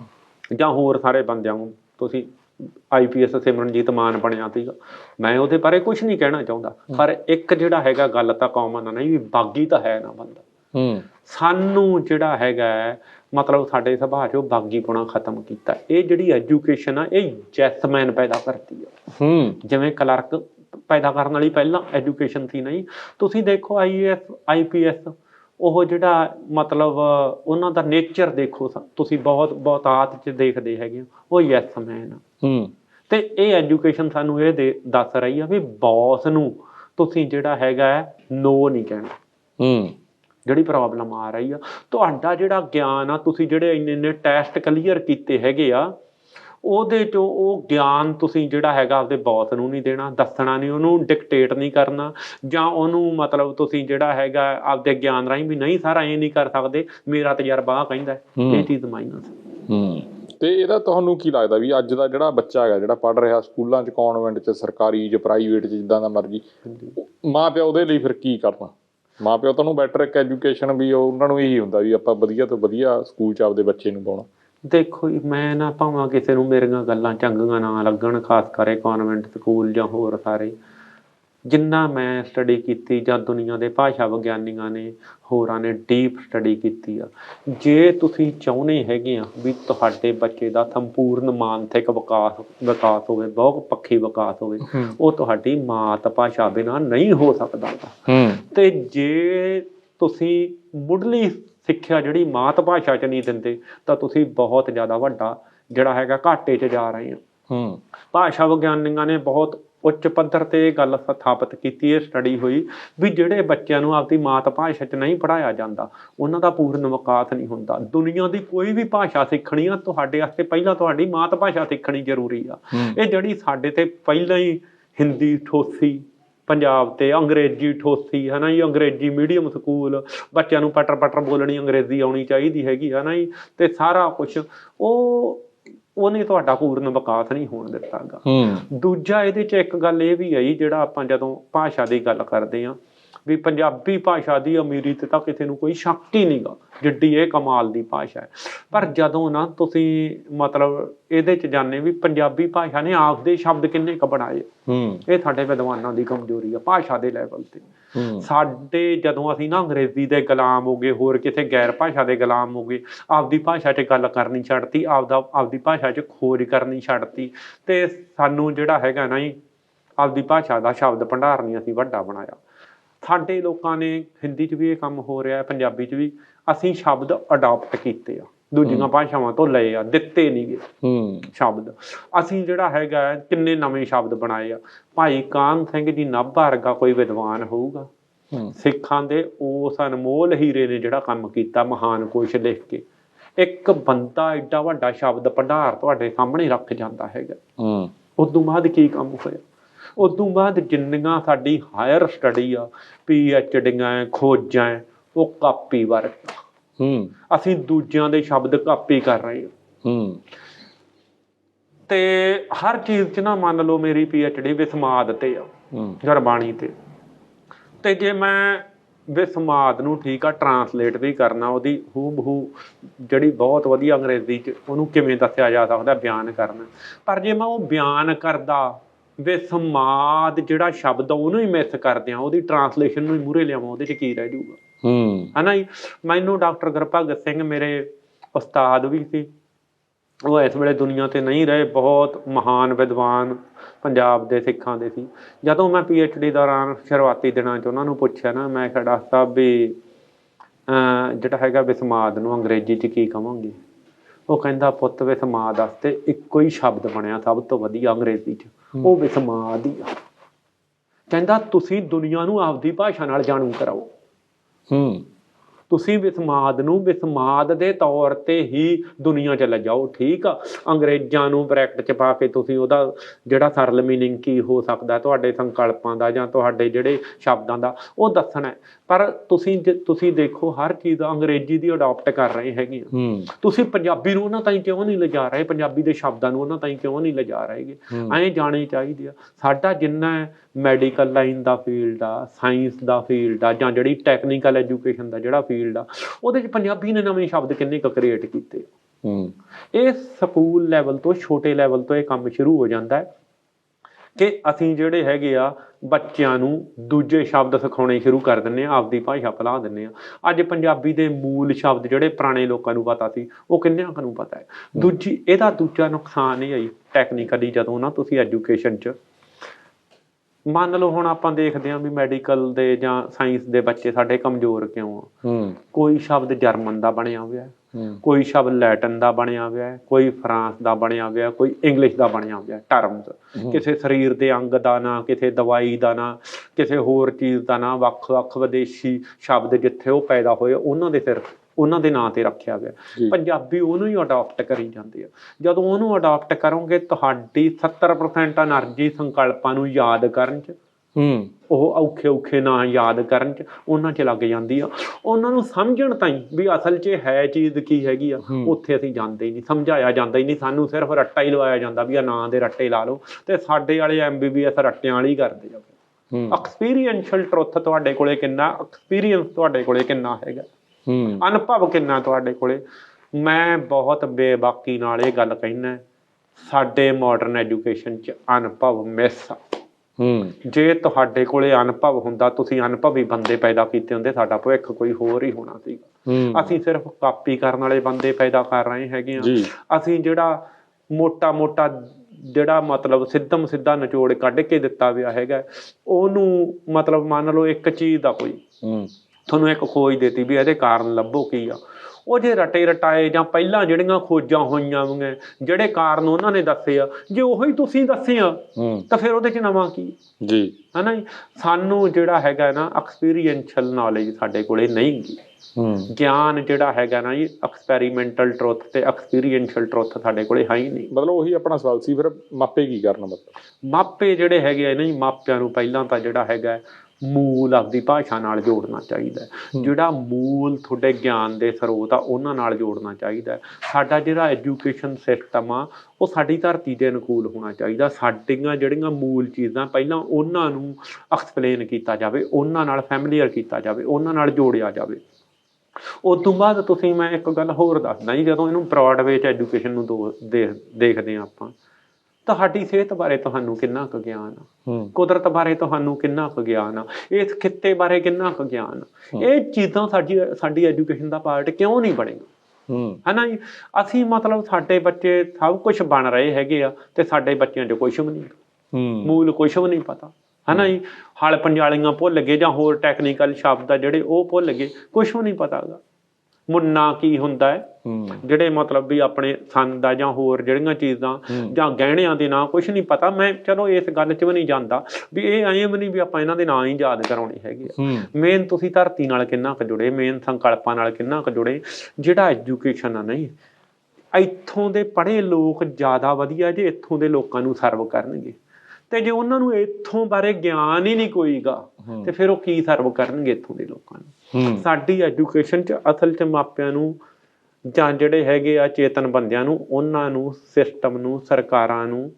ਜਾਂ ਹੋਰ ਸਾਰੇ ਬੰਦਿਆਂ ਨੂੰ ਤੁਸੀਂ ਆਈਪੀਐਸ ਸਿਮਰਨਜੀਤ ਮਾਨ ਬਣਿਆ ਸੀਗਾ। ਮੈਂ ਉਹਦੇ ਬਾਰੇ ਕੁਝ ਨਹੀਂ ਕਹਿਣਾ ਚਾਹੁੰਦਾ। ਪਰ ਇੱਕ ਜਿਹੜਾ ਹੈਗਾ ਗੱਲ ਤਾਂ ਕਾਮਨ ਨਹੀਂ ਵੀ ਬਾਗੀ ਤਾਂ ਹੈ ਨਾ ਬੰਦਾ। ਸਾਨੂੰ ਜਿਹੜਾ ਹੈਗਾ ਮਤਲਬ ਸਾਡੇ ਸੁਭਾਅ 'ਚੋਂ ਬਾਗੀਪੁਣਾ ਖਤਮ ਕੀਤਾ। ਇਹ ਜਿਹੜੀ ਐਜੂਕੇਸ਼ਨ ਆ ਇਹ ਜੈਸਮੈਨ ਪੈਦਾ ਕਰਦੀ ਆ। ਹੂੰ। ਜਿਵੇਂ ਕਲਰਕ ਪੈਦਾ ਕਰਨ ਵਾਲੀ ਪਹਿਲਾਂ ਐਜੂਕੇਸ਼ਨ ਸੀ ਨਹੀਂ। ਤੁਸੀਂ ਦੇਖੋ ਆਈਐਸ ਆਈਪੀਐਸ ਉਹ ਜਿਹੜਾ ਮਤਲਬ ਉਹਨਾਂ ਦਾ ਨੇਚਰ ਦੇਖੋ ਤੁਸੀਂ ਬਹੁਤ ਬਹੁਤਾਤ ਚ ਦੇਖਦੇ ਹੈਗੇ ਉਹ ਯੈਸ ਮੈਨ ਹੂੰ। ਤੇ ਇਹ ਐਜੂਕੇਸ਼ਨ ਸਾਨੂੰ ਇਹ ਦੇ- ਦੱਸ ਰਹੀ ਆ ਵੀ ਬੌਸ ਨੂੰ ਤੁਸੀਂ ਜਿਹੜਾ ਹੈਗਾ ਨੋ ਨਹੀਂ ਕਹਿਣਾ। ਹੂੰ। ਜਿਹੜੀ ਪ੍ਰੋਬਲਮ ਆ ਰਹੀ ਆ। ਤੁਹਾਡਾ ਜਿਹੜਾ ਗਿਆਨ ਆ ਤੁਸੀਂ ਜਿਹੜੇ ਇੰਨੇ ਇੰਨੇ ਟੈਸਟ ਕਲੀਅਰ ਕੀਤੇ ਹੈਗੇ ਆ ਉਹਦੇ ਚੋਂ ਉਹ ਗਿਆਨ ਤੁਸੀਂ ਜਿਹੜਾ ਹੈਗਾ ਆਪਦੇ ਬੌਸ ਨੂੰ ਨਹੀਂ ਦੇਣਾ ਦੱਸਣਾ ਨਹੀਂ ਉਹਨੂੰ ਡਿਕਟੇਟ ਨਹੀਂ ਕਰਨਾ ਜਾਂ ਉਹਨੂੰ ਮਤਲਬ ਤੁਸੀਂ ਜਿਹੜਾ ਹੈਗਾ ਆਪਦੇ ਗਿਆਨ ਰਾਹੀਂ ਵੀ ਨਹੀਂ ਸਾਰਾ ਇਹ ਨਹੀਂ ਕਰ ਸਕਦੇ ਮੇਰਾ ਤਜਰਬਾ ਆਹ ਕਹਿੰਦਾ। ਇਹ ਚੀਜ਼ ਮਾਈਨਸ ਹੂੰ। ਤੇ ਇਹਦਾ ਤੁਹਾਨੂੰ ਕੀ ਲੱਗਦਾ ਵੀ ਅੱਜ ਦਾ ਜਿਹੜਾ ਬੱਚਾ ਹੈਗਾ ਜਿਹੜਾ ਪੜ ਰਿਹਾ ਸਕੂਲਾਂ 'ਚ ਕਨਵੈਂਟ 'ਚ ਸਰਕਾਰੀ 'ਚ ਪ੍ਰਾਈਵੇਟ 'ਚ ਜਿੱਦਾਂ ਦਾ ਮਰਜ਼ੀ ਮਾਂ ਪਿਓ ਉਹਦੇ ਲਈ ਫਿਰ ਕੀ ਕਰਨਾ? ਮਾਂ ਪਿਓ ਤੁਹਾਨੂੰ ਬੈਟਰ ਇੱਕ ਐਜੂਕੇਸ਼ਨ ਵੀ ਉਹ- ਉਹਨਾਂ ਨੂੰ ਇਹੀ ਹੁੰਦਾ ਵੀ ਆਪਾਂ ਵਧੀਆ ਤੋਂ ਵਧੀਆ ਸਕੂਲ 'ਚ ਆਪਦੇ ਬੱਚੇ ਨੂੰ ਪਾਉਣਾ। ਦੇਖੋ ਜੀ, ਮੈਂ ਨਾ ਭਾਵਾਂ ਕਿਸੇ ਨੂੰ ਮੇਰੀਆਂ ਗੱਲਾਂ ਚੰਗੀਆਂ ਨਾ ਲੱਗਣ ਖਾਸ ਕਰੇ ਕਨਵੈਂਟ ਸਕੂਲ ਜਾਂ ਹੋਰ ਸਾਰੇ। ਜਿੰਨਾ ਮੈਂ ਸਟੱਡੀ ਕੀਤੀ ਜਾਂ ਦੁਨੀਆ ਦੇ ਭਾਸ਼ਾ ਵਿਗਿਆਨੀਆਂ ਨੇ ਹੋਰਾਂ ਨੇ ਡੀਪ ਸਟੱਡੀ ਕੀਤੀ ਆ। ਜੇ ਤੁਸੀਂ ਚਾਹੁੰਦੇ ਹੈਗੇ ਆ ਵੀ ਤੁਹਾਡੇ ਬੱਚੇ ਦਾ ਸੰਪੂਰਨ ਮਾਨਸਿਕ ਵਿਕਾਸ ਵਿਕਾਸ ਹੋਵੇ ਬਹੁਤ ਪੱਖੀ ਵਿਕਾਸ ਹੋਵੇ ਉਹ ਤੁਹਾਡੀ ਮਾਤ ਭਾਸ਼ਾ ਬਿਨਾਂ ਨਹੀਂ ਹੋ ਸਕਦਾ। ਗਾ। ਹੂੰ। ਤੇ ਜੇ ਤੁਸੀਂ ਮੁੱਢਲੀ ਸਿੱਖਿਆ ਜਿਹੜੀ ਮਾਤ ਭਾਸ਼ਾ 'ਚ ਨਹੀਂ ਦਿੰਦੇ ਤਾਂ ਤੁਸੀਂ ਬਹੁਤ ਜ਼ਿਆਦਾ ਵੱਡਾ ਜਿਹੜਾ ਹੈਗਾ ਘਾਟੇ 'ਚ ਜਾ ਰਹੇ ਹੋ। ਹੂੰ। ਭਾਸ਼ਾ ਵਿਗਿਆਨੀਆਂ ਨੇ ਬਹੁਤ ਉੱਚ ਪੱਧਰ ਤੇ ਇਹ ਗੱਲ ਸਥਾਪਿਤ ਕੀਤੀ ਹੈ ਸਟੱਡੀ ਹੋਈ ਵੀ ਜਿਹੜੇ ਬੱਚਿਆਂ ਨੂੰ ਆਪਦੀ ਮਾਤ ਭਾਸ਼ਾ 'ਚ ਨਹੀਂ ਪੜਾਇਆ ਜਾਂਦਾ ਉਹਨਾਂ ਦਾ ਪੂਰਨ ਵਿਕਾਸ ਨਹੀਂ ਹੁੰਦਾ। ਦੁਨੀਆ ਦੀ ਕੋਈ ਵੀ ਭਾਸ਼ਾ ਸਿੱਖਣੀ ਆ ਤੁਹਾਡੇ ਵਾਸਤੇ ਪਹਿਲਾਂ ਤੁਹਾਡੀ ਮਾਤ ਭਾਸ਼ਾ ਸਿੱਖਣੀ ਜ਼ਰੂਰੀ ਆ। ਇਹ ਜਿਹੜੀ ਸਾਡੇ ਤੇ ਪਹਿਲਾਂ ਹੀ ਹਿੰਦੀ ਠੋਸੀ ਪੰਜਾਬ ਤੇ ਅੰਗਰੇਜ਼ੀ ਠੋਸੀ ਹੈ ਨਾ ਜੀ ਅੰਗਰੇਜ਼ੀ ਮੀਡੀਅਮ ਸਕੂਲ ਬੱਚਿਆਂ ਨੂੰ ਪਟਰ ਪਟਰ ਬੋਲਣੀ ਅੰਗਰੇਜ਼ੀ ਆਉਣੀ ਚਾਹੀਦੀ ਹੈਗੀ ਹੈ ਨਾ ਜੀ ਤੇ ਸਾਰਾ ਕੁਝ ਉਹ ਉਹਨੇ ਤੁਹਾਡਾ ਪੂਰਨ ਵਿਕਾਸ ਨਹੀਂ ਹੋਣ ਦਿੱਤਾਗਾ। ਹੂੰ। ਦੂਜਾ ਇਹਦੇ 'ਚ ਇੱਕ ਗੱਲ ਇਹ ਵੀ ਆਈ ਜਿਹੜਾ ਆਪਾਂ ਜਦੋਂ ਭਾਸ਼ਾ ਦੀ ਗੱਲ ਕਰਦੇ ਆ ਵੀ ਪੰਜਾਬੀ ਭਾਸ਼ਾ ਦੀ ਅਮੀਰੀ ਤੇ ਤਾਂ ਕਿਸੇ ਨੂੰ ਕੋਈ ਸ਼ੱਕ ਹੀ ਨਹੀਂਗਾ ਜਿੱਡੀ ਇਹ ਕਮਾਲ ਦੀ ਭਾਸ਼ਾ ਹੈ। ਪਰ ਜਦੋਂ ਨਾ ਤੁਸੀਂ ਮਤਲਬ ਇਹਦੇ 'ਚ ਜਾਣੇ ਵੀ ਪੰਜਾਬੀ ਭਾਸ਼ਾ ਨੇ ਆਪਦੇ ਸ਼ਬਦ ਕਿੰਨੇ ਕ ਬਣਾਏ ਹੂੰ। ਇਹ ਸਾਡੇ ਵਿਦਵਾਨਾਂ ਦੀ ਕਮਜ਼ੋਰੀ ਆ ਭਾਸ਼ਾ ਦੇ ਲੈਵਲ ਤੇ। ਸਾਡੇ ਜਦੋਂ ਅਸੀਂ ਨਾ ਅੰਗਰੇਜ਼ੀ ਦੇ ਗੁਲਾਮ ਹੋ ਗਏ ਹੋਰ ਕਿਸੇ ਗੈਰ ਭਾਸ਼ਾ ਦੇ ਗੁਲਾਮ ਹੋ ਗਏ ਆਪਦੀ ਭਾਸ਼ਾ 'ਚ ਗੱਲ ਕਰਨੀ ਛੱਡਤੀ ਆਪਦਾ ਆਪਦੀ ਭਾਸ਼ਾ 'ਚ ਖੋਜ ਕਰਨੀ ਛੱਡਤੀ ਤੇ ਸਾਨੂੰ ਜਿਹੜਾ ਹੈਗਾ ਨਾ ਜੀ ਆਪਦੀ ਭਾਸ਼ਾ ਦਾ ਸ਼ਬਦ ਭੰਡਾਰ ਨਹੀਂ ਅਸੀਂ ਵੱਡਾ ਬਣਾਇਆ। ਸਾਡੇ ਲੋਕਾਂ ਨੇ ਹਿੰਦੀ 'ਚ ਵੀ ਇਹ ਕੰਮ ਹੋ ਰਿਹਾ ਹੈ ਪੰਜਾਬੀ 'ਚ ਵੀ ਅਸੀਂ ਸ਼ਬਦ ਅਡਾਪਟ ਕੀਤੇ ਆ। ਦੂਜੀਆਂ ਭਾਸ਼ਾਵਾਂ ਤੋਂ ਲਏ ਆ ਦਿੱਤੇ ਨਹੀਂਗੇ ਹੂੰ। ਸ਼ਬਦ। ਅਸੀਂ ਜਿਹੜਾ ਹੈਗਾ ਕਿੰਨੇ ਨਵੇਂ ਸ਼ਬਦ ਬਣਾਏ ਆ। ਭਾਈ ਕਾਨ ਸਿੰਘ ਜੀ ਨਾਭਾ ਵਰਗਾ ਕੋਈ ਵਿਦਵਾਨ ਹੋਊਗਾ। ਸਿੱਖਾਂ ਦੇ ਉਸ ਅਨਮੋਲ ਹੀਰੇ ਨੇ ਜਿਹੜਾ ਕੰਮ ਕੀਤਾ ਮਹਾਨ ਕੋਸ਼ ਲਿਖ ਕੇ। ਇੱਕ ਬੰਦਾ ਐਡਾ ਵੱਡਾ ਸ਼ਬਦ ਭੰਡਾਰ ਤੁਹਾਡੇ ਸਾਹਮਣੇ ਰੱਖ ਜਾਂਦਾ ਹੈਗਾ। ਹੂੰ। ਉਦੋਂ ਬਾਅਦ ਕੀ ਕੰਮ ਹੋਇਆ? ਉਦੋਂ ਬਾਅਦ ਜਿੰਨੀਆਂ ਸਾਡੀ ਹਾਇਰ ਸਟੱਡੀ ਆ ਪੀ ਐਚ ਡੀਆਂ ਖੋਜਾਂ ਉਹ ਕਾਪੀ ਵਰਕ ਹੂੰ। ਅਸੀਂ ਦੂਜਿਆਂ ਦੇ ਸ਼ਬਦ ਕਾਪੀ ਕਰ ਰਹੇ ਹਾਂ ਹੂੰ। ਤੇ ਹਰ ਚੀਜ਼ 'ਚ ਨਾ ਮੰਨ ਲਓ ਮੇਰੀ ਪੀ ਐਚ ਡੀ ਵਿਸਮਾਦ ਤੇ ਆ ਹੂੰ। ਗੁਰਬਾਣੀ ਤੇ। ਤੇ ਜੇ ਮੈਂ ਵਿਸਮਾਦ ਨੂੰ ਠੀਕ ਆ ਟਰਾਂਸਲੇਟ ਵੀ ਕਰਨਾ ਉਹਦੀ ਹੂ ਬਹੂ ਜਿਹੜੀ ਬਹੁਤ ਵਧੀਆ ਅੰਗਰੇਜ਼ੀ ਚ ਉਹਨੂੰ ਕਿਵੇਂ ਦੱਸਿਆ ਜਾ ਸਕਦਾ ਬਿਆਨ ਕਰਨਾ। ਪਰ ਜੇ ਮੈਂ ਉਹ ਬਿਆਨ ਕਰਦਾ ਵਿਸਮਾਦ ਜਿਹੜਾ ਸ਼ਬਦ ਆ, ਉਹਨੂੰ ਹੀ ਮਿਸ ਕਰਦਿਆਂ ਉਹਦੀ ਟਰਾਂਸਲੇਸ਼ਨ ਨੂੰ ਹੀ ਮੂਰੇ ਲਿਆਵਾਂ ਉਹਦੇ ਚ ਕੀ ਰਹਿ ਜਾਊਗਾ। ਹੂੰ। ਹਨਾ ਜੀ? ਮੈਨੂੰ ਡਾਕਟਰ ਗੁਰਭਗਤ ਸਿੰਘ ਮੇਰੇ ਉਸਤਾਦ ਵੀ ਸੀ। ਉਹ ਇਸ ਵੇਲੇ ਦੁਨੀਆ ਤੇ ਨਹੀਂ ਰਹੇ ਬਹੁਤ ਮਹਾਨ ਵਿਦਵਾਨ ਪੰਜਾਬ ਦੇ ਸਿੱਖਾਂ ਦੇ ਸੀ। ਜਦੋਂ ਮੈਂ ਡੀ ਦੌਰਾਨ ਸ਼ੁਰੂਆਤੀ ਦਿਨਾਂ 'ਚ ਉਹਨਾਂ ਨੂੰ ਪੁੱਛਿਆ ਨਾ ਮੈਂ ਕਿਹਾ ਡਾਕਟਰ ਸਾਹਿਬ ਵੀ ਜਿਹੜਾ ਹੈਗਾ ਵਿਸਮਾਦ ਨੂੰ ਅੰਗਰੇਜ਼ੀ 'ਚ ਕੀ ਕਵਾਂਗੇ? ਉਹ ਕਹਿੰਦਾ ਪੁੱਤ ਵਿਸਮਾਦ ਵਾਸਤੇ ਇੱਕੋ ਹੀ ਸ਼ਬਦ ਬਣਿਆ ਸਭ ਤੋਂ ਵਧੀਆ ਅੰਗਰੇਜ਼ੀ 'ਚ। ਉਹ ਵਿਸਮਾਦ ਆ। ਕਹਿੰਦਾ ਤੁਸੀਂ ਦੁਨੀਆ ਨੂੰ ਆਪਦੀ ਭਾਸ਼ਾ ਨਾਲ ਜਾਣੂ ਕਰਾਓ। ਹੂੰ। ਤੁਸੀਂ ਵਿਸਮਾਦ ਨੂੰ ਵਿਸਮਾਦ ਦੇ ਤੌਰ ਤੇ ਹੀ ਦੁਨੀਆ 'ਚ ਲਿਜਾਓ ਠੀਕ ਆ? ਅੰਗਰੇਜ਼ਾਂ ਨੂੰ ਬ੍ਰੈਕਟ 'ਚ ਪਾ ਕੇ ਤੁਸੀਂ ਉਹਦਾ ਜਿਹੜਾ ਸਰਲ ਮੀਨਿੰਗ ਕੀ ਹੋ ਸਕਦਾ ਤੁਹਾਡੇ ਸੰਕਲਪਾਂ ਦਾ ਜਾਂ ਤੁਹਾਡੇ ਜਿਹੜੇ ਸ਼ਬਦਾਂ ਦਾ ਉਹ ਦੱਸਣਾ। ਪਰ ਤੁਸੀਂ ਤੁਸੀਂ ਦੇਖੋ ਹਰ ਚੀਜ਼ ਅੰਗਰੇਜ਼ੀ ਦੀ ਅਡਾਪਟ ਕਰ ਰਹੇ ਹੈਗੇ ਤੁਸੀਂ ਪੰਜਾਬੀ ਨੂੰ ਉਹਨਾਂ ਤਾਈਂ ਕਿਉਂ ਨਹੀਂ ਲਿਜਾ ਰਹੇ? ਪੰਜਾਬੀ ਦੇ ਸ਼ਬਦਾਂ ਨੂੰ ਉਹਨਾਂ ਤਾਈਂ ਕਿਉਂ ਨਹੀਂ ਲਿਜਾ ਰਹੇਗੇ। ਐਂ ਜਾਣੇ ਚਾਹੀਦੇ ਆ। ਸਾਡਾ ਜਿੰਨਾ ਮੈਡੀਕਲ ਲਾਈਨ ਦਾ ਫੀਲਡ ਆ ਸਾਇੰਸ ਦਾ ਫੀਲਡ ਆ ਜਾਂ ਜਿਹੜੀ ਟੈਕਨੀਕਲ ਐਜੂਕੇਸ਼ਨ ਦਾ ਜਿਹੜਾ ਫੀਲਡ ਆ ਉਹਦੇ ਚ ਪੰਜਾਬੀ ਨੇ ਨਵੇਂ ਸ਼ਬਦ ਕਿੰਨੇ ਕੁ ਕ੍ਰੀਏਟ ਕੀਤੇ ਹੂੰ। ਇਹ ਸਕੂਲ ਲੈਵਲ ਤੋਂ ਛੋਟੇ ਲੈਵਲ ਤੋਂ ਇਹ ਕੰਮ ਸ਼ੁਰੂ ਹੋ ਜਾਂਦਾ ਹੈ। ਕਿ ਅਸੀਂ ਜਿਹੜੇ ਹੈਗੇ ਆ ਬੱਚਿਆਂ ਨੂੰ ਦੂਜੇ ਸ਼ਬਦ ਸਿਖਾਉਣੇ ਸ਼ੁਰੂ ਕਰ ਦਿੰਨੇ ਆ ਆਪਦੀ ਭਾਸ਼ਾ ਭੁਲਾ ਦਿੰਨੇ ਆ ਅੱਜ ਪੰਜਾਬੀ ਦੇ ਮੂਲ ਸ਼ਬਦ ਜਿਹੜੇ ਪੁਰਾਣੇ ਲੋਕਾਂ ਨੂੰ ਪਤਾ ਸੀ ਉਹ ਕਿੰਨਿਆਂ ਨੂੰ ਪਤਾ ਹੈ? ਦੂਜੀ ਇਹਦਾ ਦੂਜਾ ਨੁਕਸਾਨ ਇਹ ਆਈ ਟੈਕਨੀਕਲੀ ਜਦੋਂ ਨਾ ਤੁਸੀਂ ਐਜੂਕੇਸ਼ਨ 'ਚ ਮੰਨ ਲਓ ਹੁਣ ਆਪਾਂ ਦੇਖਦੇ ਹਾਂ ਵੀ ਮੈਡੀਕਲ ਦੇ ਜਾਂ ਸਾਇੰਸ ਦੇ ਬੱਚੇ ਸਾਡੇ ਕਮਜ਼ੋਰ ਕਿਉਂ ਆ? ਹੂੰ। ਕੋਈ ਸ਼ਬਦ ਜਰਮਨ ਦਾ ਬਣਿਆ ਹੋਇਆ ਕੋਈ ਸ਼ਬਦ ਲੈਟਿਨ ਦਾ ਬਣਿਆ ਹੋਇਆ ਹੈ ਕੋਈ ਫਰਾਂਸ ਦਾ ਬਣਿਆ ਹੋਇਆ ਕੋਈ ਇੰਗਲਿਸ਼ ਦਾ ਬਣਿਆ ਹੋਇਆ ਟਰਮਸ ਕਿਸੇ ਸਰੀਰ ਦੇ ਅੰਗ ਦਾ ਨਾ ਕਿਸੇ ਦਵਾਈ ਦਾ ਨਾ ਕਿਸੇ ਹੋਰ ਚੀਜ਼ ਦਾ ਨਾ ਵੱਖ-ਵੱਖ ਵਿਦੇਸ਼ੀ ਸ਼ਬਦ ਜਿੱਥੇ ਉਹ ਪੈਦਾ ਹੋਏ ਉਹਨਾਂ ਦੇ ਸਿਰ ਉਹਨਾਂ ਦੇ ਨਾਂ ਤੇ ਰੱਖਿਆ ਗਿਆ ਪੰਜਾਬੀ ਉਹਨੂੰ ਹੀ ਅਡਾਪਟ ਕਰੀ ਜਾਂਦੀ ਹੈ ਜਦੋਂ ਉਹਨੂੰ ਅਡਾਪਟ ਕਰੋਗੇ ਤੁਹਾਡੀ 70% એનર્ਜੀ ਸੰਕਲਪਾਂ ਨੂੰ ਯਾਦ ਕਰਨ 'ਚ ਹੂੰ। ਉਹ ਔਖੇ ਔਖੇ ਨਾਂ ਯਾਦ ਕਰਨ ਚ ਉਹਨਾਂ 'ਚ ਲੱਗ ਜਾਂਦੀ ਆ। ਉਹਨਾਂ ਨੂੰ ਸਮਝਣ ਤਾਈਂ ਵੀ ਅਸਲ 'ਚ ਹੈ ਚੀਜ਼ ਕੀ ਹੈਗੀ ਆ। ਉੱਥੇ ਅਸੀਂ ਜਾਂਦੇ ਹੀ ਨਹੀਂ ਸਮਝਾਇਆ ਜਾਂਦਾ ਹੀ ਨਹੀਂ। ਸਾਨੂੰ ਸਿਰਫ ਰੱਟਾ ਹੀ ਲਵਾਇਆ ਜਾਂਦਾ ਵੀ ਆ ਨਾਂ ਦੇ ਰੱਟੇ ਲਾ ਲਓ ਤੇ ਸਾਡੇ ਵਾਲੇ ਐਮਬੀਬੀਐਸ ਰੱਟਿਆਂ ਵਾਲੀ ਕਰਦੇ ਆ। ਐਕਸਪੀਰੀਐਂਸ਼ੀਅਲ ਟਰੁੱਥ ਤੁਹਾਡੇ ਕੋਲੇ ਕਿੰਨਾ ਐਕਸਪੀਰੀਅੰਸ ਤੁਹਾਡੇ ਕੋਲੇ ਕਿੰਨਾ ਹੈਗਾ? ਅਨੁਭਵ ਕਿੰਨਾ ਤੁਹਾਡੇ ਕੋਲੇ? ਮੈਂ ਬਹੁਤ ਬੇਬਾਕੀ ਨਾਲ ਇਹ ਗੱਲ ਕਹਿਣਾ ਸਾਡੇ ਮਾਡਰਨ ਐਜੂਕੇਸ਼ਨ 'ਚ ਅਨੁਭਵ ਮਿਸ ਆ। ਹੂੰ। ਜੇ ਤੁਹਾਡੇ ਕੋਲੇ ਅਨੁਭਵ ਹੁੰਦਾ ਤੁਸੀਂ ਅਨੁਭਵੀ ਬੰਦੇ ਪੈਦਾ ਕੀਤੇ ਹੁੰਦੇ ਸਾਡਾ ਭਵਿੱਖ ਕੋਈ ਹੋਰ ਹੀ ਹੋਣਾ ਸੀਗਾ। ਅਸੀਂ ਸਿਰਫ ਕਾਪੀ ਕਰਨ ਵਾਲੇ ਬੰਦੇ ਪੈਦਾ ਕਰ ਰਹੇ ਹੈਗੇ ਆ ਅਸੀਂ ਜਿਹੜਾ ਮੋਟਾ ਮੋਟਾ ਜਿਹੜਾ ਮਤਲਬ ਸਿੱਧਮ ਸਿੱਧਾ ਨਿਚੋੜ ਕੱਢ ਕੇ ਦਿੱਤਾ ਗਿਆ ਹੈਗਾ ਉਹਨੂੰ ਮਤਲਬ ਮੰਨ ਲਓ ਇੱਕ ਚੀਜ਼ ਦਾ ਕੋਈ ਤੁਹਾਨੂੰ ਇੱਕ ਖੋਜ ਦਿੱਤੀ ਵੀ ਇਹਦੇ ਕਾਰਨ ਲੱਭੋ ਕੀ ਆ। ਉਹ ਜੇ ਰਟੇ ਰਟਾਏ ਜਾਂ ਪਹਿਲਾਂ ਜਿਹੜੀਆਂ ਖੋਜਾਂ ਹੋਈਆਂ ਹੋਈਆਂ ਜਿਹੜੇ ਕਾਰਨ ਉਹਨਾਂ ਨੇ ਦੱਸੇ ਆ ਜੇ ਉਹੀ ਤੁਸੀਂ ਦੱਸੇ ਆ ਤਾਂ ਫਿਰ ਉਹਦੇ 'ਚ ਨਵਾਂ ਕੀ? ਜੀ। ਹਨਾ ਸਾਨੂੰ ਜਿਹੜਾ ਹੈਗਾ ਨਾ ਐਕਸਪੀਰੀਐਂਸ਼ੀਅਲ ਨੌਲੇਜ ਸਾਡੇ ਕੋਲੇ ਨਹੀਂ ਗੀ। ਹੂੰ। ਗਿਆਨ ਜਿਹੜਾ ਹੈਗਾ ਨਾ ਜੀ ਐਕਸਪੈਰੀਮੈਂਟਲ ਟਰੁੱਥ ਤੇ ਐਕਸਪੀਰੀਐਂਸ਼ੀਅਲ ਟਰੁੱਥ ਸਾਡੇ ਕੋਲੇ ਹੈ ਹੀ ਨਹੀਂ। ਮਤਲਬ ਉਹੀ ਆਪਣਾ ਸਵਾਲ ਸੀ ਫਿਰ ਮਾਪੇ ਕੀ ਕਰਨ ਮਤਲਬ? ਮਾਪੇ ਜਿਹੜੇ ਹੈਗੇ ਆ ਨਾ ਜੀ ਮਾਪਿਆਂ ਨੂੰ ਪਹਿਲਾਂ ਤਾਂ ਜਿਹੜਾ ਹੈਗਾ ਮੂਲ ਆਪਦੀ ਭਾਸ਼ਾ ਨਾਲ ਜੋੜਨਾ ਚਾਹੀਦਾ। ਜਿਹੜਾ ਮੂਲ ਤੁਹਾਡੇ ਗਿਆਨ ਦੇ ਸਰੋਤ ਆ ਉਹਨਾਂ ਨਾਲ ਜੋੜਨਾ ਚਾਹੀਦਾ। ਸਾਡਾ ਜਿਹੜਾ ਐਜੂਕੇਸ਼ਨ ਸਿਸਟਮ ਆ ਉਹ ਸਾਡੀ ਧਰਤੀ ਦੇ ਅਨੁਕੂਲ ਹੋਣਾ ਚਾਹੀਦਾ ਸਾਡੀਆਂ ਜਿਹੜੀਆਂ ਮੂਲ ਚੀਜ਼ਾਂ ਪਹਿਲਾਂ ਉਹਨਾਂ ਨੂੰ ਐਕਸਪਲੇਨ ਕੀਤਾ ਜਾਵੇ ਉਹਨਾਂ ਨਾਲ ਫੈਮਿਲੀਅਰ ਕੀਤਾ ਜਾਵੇ ਉਹਨਾਂ ਨਾਲ ਜੋੜਿਆ ਜਾਵੇ ਉਸ ਤੋਂ ਬਾਅਦ ਤੁਸੀਂ ਮੈਂ ਇੱਕ ਗੱਲ ਹੋਰ ਦੱਸਦਾ ਜੀ ਜਦੋਂ ਇਹਨੂੰ ਬ੍ਰੌਡ ਵੇਚ ਐਜੂਕੇਸ਼ਨ ਨੂੰ ਦੇਖਦੇ ਹਾਂ ਆਪਾਂ ਤੁਹਾਡੀ ਸਿਹਤ ਬਾਰੇ ਤੁਹਾਨੂੰ ਕਿੰਨਾ ਕੁ ਗਿਆਨ ਆ? ਕੁਦਰਤ ਬਾਰੇ ਤੁਹਾਨੂੰ ਕਿੰਨਾ ਕੁ ਗਿਆਨ ਆ? ਇਸ ਖਿੱਤੇ ਬਾਰੇ ਕਿੰਨਾ ਕੁ ਗਿਆਨ ਆ? ਇਹ ਚੀਜ਼ਾਂ ਸਾਡੀ ਸਾਡੀ ਐਜੂਕੇਸ਼ਨ ਦਾ ਪਾਰਟ ਕਿਉਂ ਨਹੀਂ ਬਣੇਗਾ ਹੂੰ। ਹਨਾ ਜੀ? ਅਸੀਂ ਮਤਲਬ ਸਾਡੇ ਬੱਚੇ ਸਭ ਕੁਝ ਬਣ ਰਹੇ ਹੈਗੇ ਆ ਤੇ ਸਾਡੇ ਬੱਚਿਆਂ 'ਚ ਕੁਝ ਵੀ ਨਹੀਂ। ਹੂੰ। ਮੂਲ ਕੁਝ ਵੀ ਨਹੀਂ ਪਤਾ। ਹਨਾ ਜੀ? ਹਲ ਪੰਜਾਲੀਆਂ ਭੁੱਲ ਗਏ ਜਾਂ ਹੋਰ ਟੈਕਨੀਕਲ ਸ਼ਬਦ ਆ ਜਿਹੜੇ ਉਹ ਭੁੱਲ ਗਏ। ਕੁਝ ਵੀ ਨਹੀਂ ਪਤਾਗਾ ਮੁੰਨਾ ਕੀ ਹੁੰਦਾ ਹੈ? ਜਿਹੜੇ ਮਤਲਬ ਵੀ ਆਪਣੇ ਸੰਦ ਆ ਜਾਂ ਹੋਰ ਜਿਹੜੀਆਂ ਚੀਜ਼ਾਂ। ਜਾਂ ਗਹਿਣਿਆਂ ਦੇ ਨਾਂ ਕੁਝ ਨਹੀਂ ਪਤਾ। ਮੈਂ ਚਲੋ ਇਸ ਗੱਲ 'ਚ ਵੀ ਨਹੀਂ ਜਾਂਦਾ ਵੀ ਇਹ ਐਂ ਵੀ ਨਹੀਂ ਵੀ ਆਪਾਂ ਇਹਨਾਂ ਦੇ ਨਾਂ ਹੀ ਯਾਦ ਕਰਾਉਣੇ ਹੈਗੇ ਆ। ਮੇਨ ਤੁਸੀਂ ਧਰਤੀ ਨਾਲ ਕਿੰਨਾ ਕੁ ਜੁੜੇ ਮੇਨ ਸੰਕਲਪਾਂ ਨਾਲ ਕਿੰਨਾ ਕੁ ਜੁੜੇ ਜਿਹੜਾ ਐਜੂਕੇਸ਼ਨ ਆ ਨਹੀਂ ਇੱਥੋਂ ਦੇ ਪੜ੍ਹੇ ਲੋਕ ਜ਼ਿਆਦਾ ਵਧੀਆ ਜੇ ਇੱਥੋਂ ਦੇ ਲੋਕਾਂ ਨੂੰ ਸਰਵ ਕਰਨਗੇ। ਤੇ ਜੇ ਉਹਨਾਂ ਨੂੰ ਇੱਥੋਂ ਬਾਰੇ ਗਿਆਨ ਹੀ ਨਹੀਂ ਕੋਈਗਾ। ਤੇ ਫਿਰ ਉਹ ਕੀ ਸਰਵ ਕਰਨਗੇ ਇੱਥੋਂ ਦੇ ਲੋਕਾਂ ਨੂੰ? ਸਾਡੀ ਐਜੂਕੇਸ਼ਨ ਚ ਅਸਲ ਚ ਮਾਪਿਆਂ ਨੂੰ ਜਾਂ ਜਿਹੜੇ ਹੈਗੇ ਆ ਚੇਤਨ ਬੰਦਿਆਂ ਨੂੰ ਉਹਨਾਂ ਨੂੰ ਸਿਸਟਮ ਨੂੰ ਸਰਕਾਰਾਂ ਨੂੰ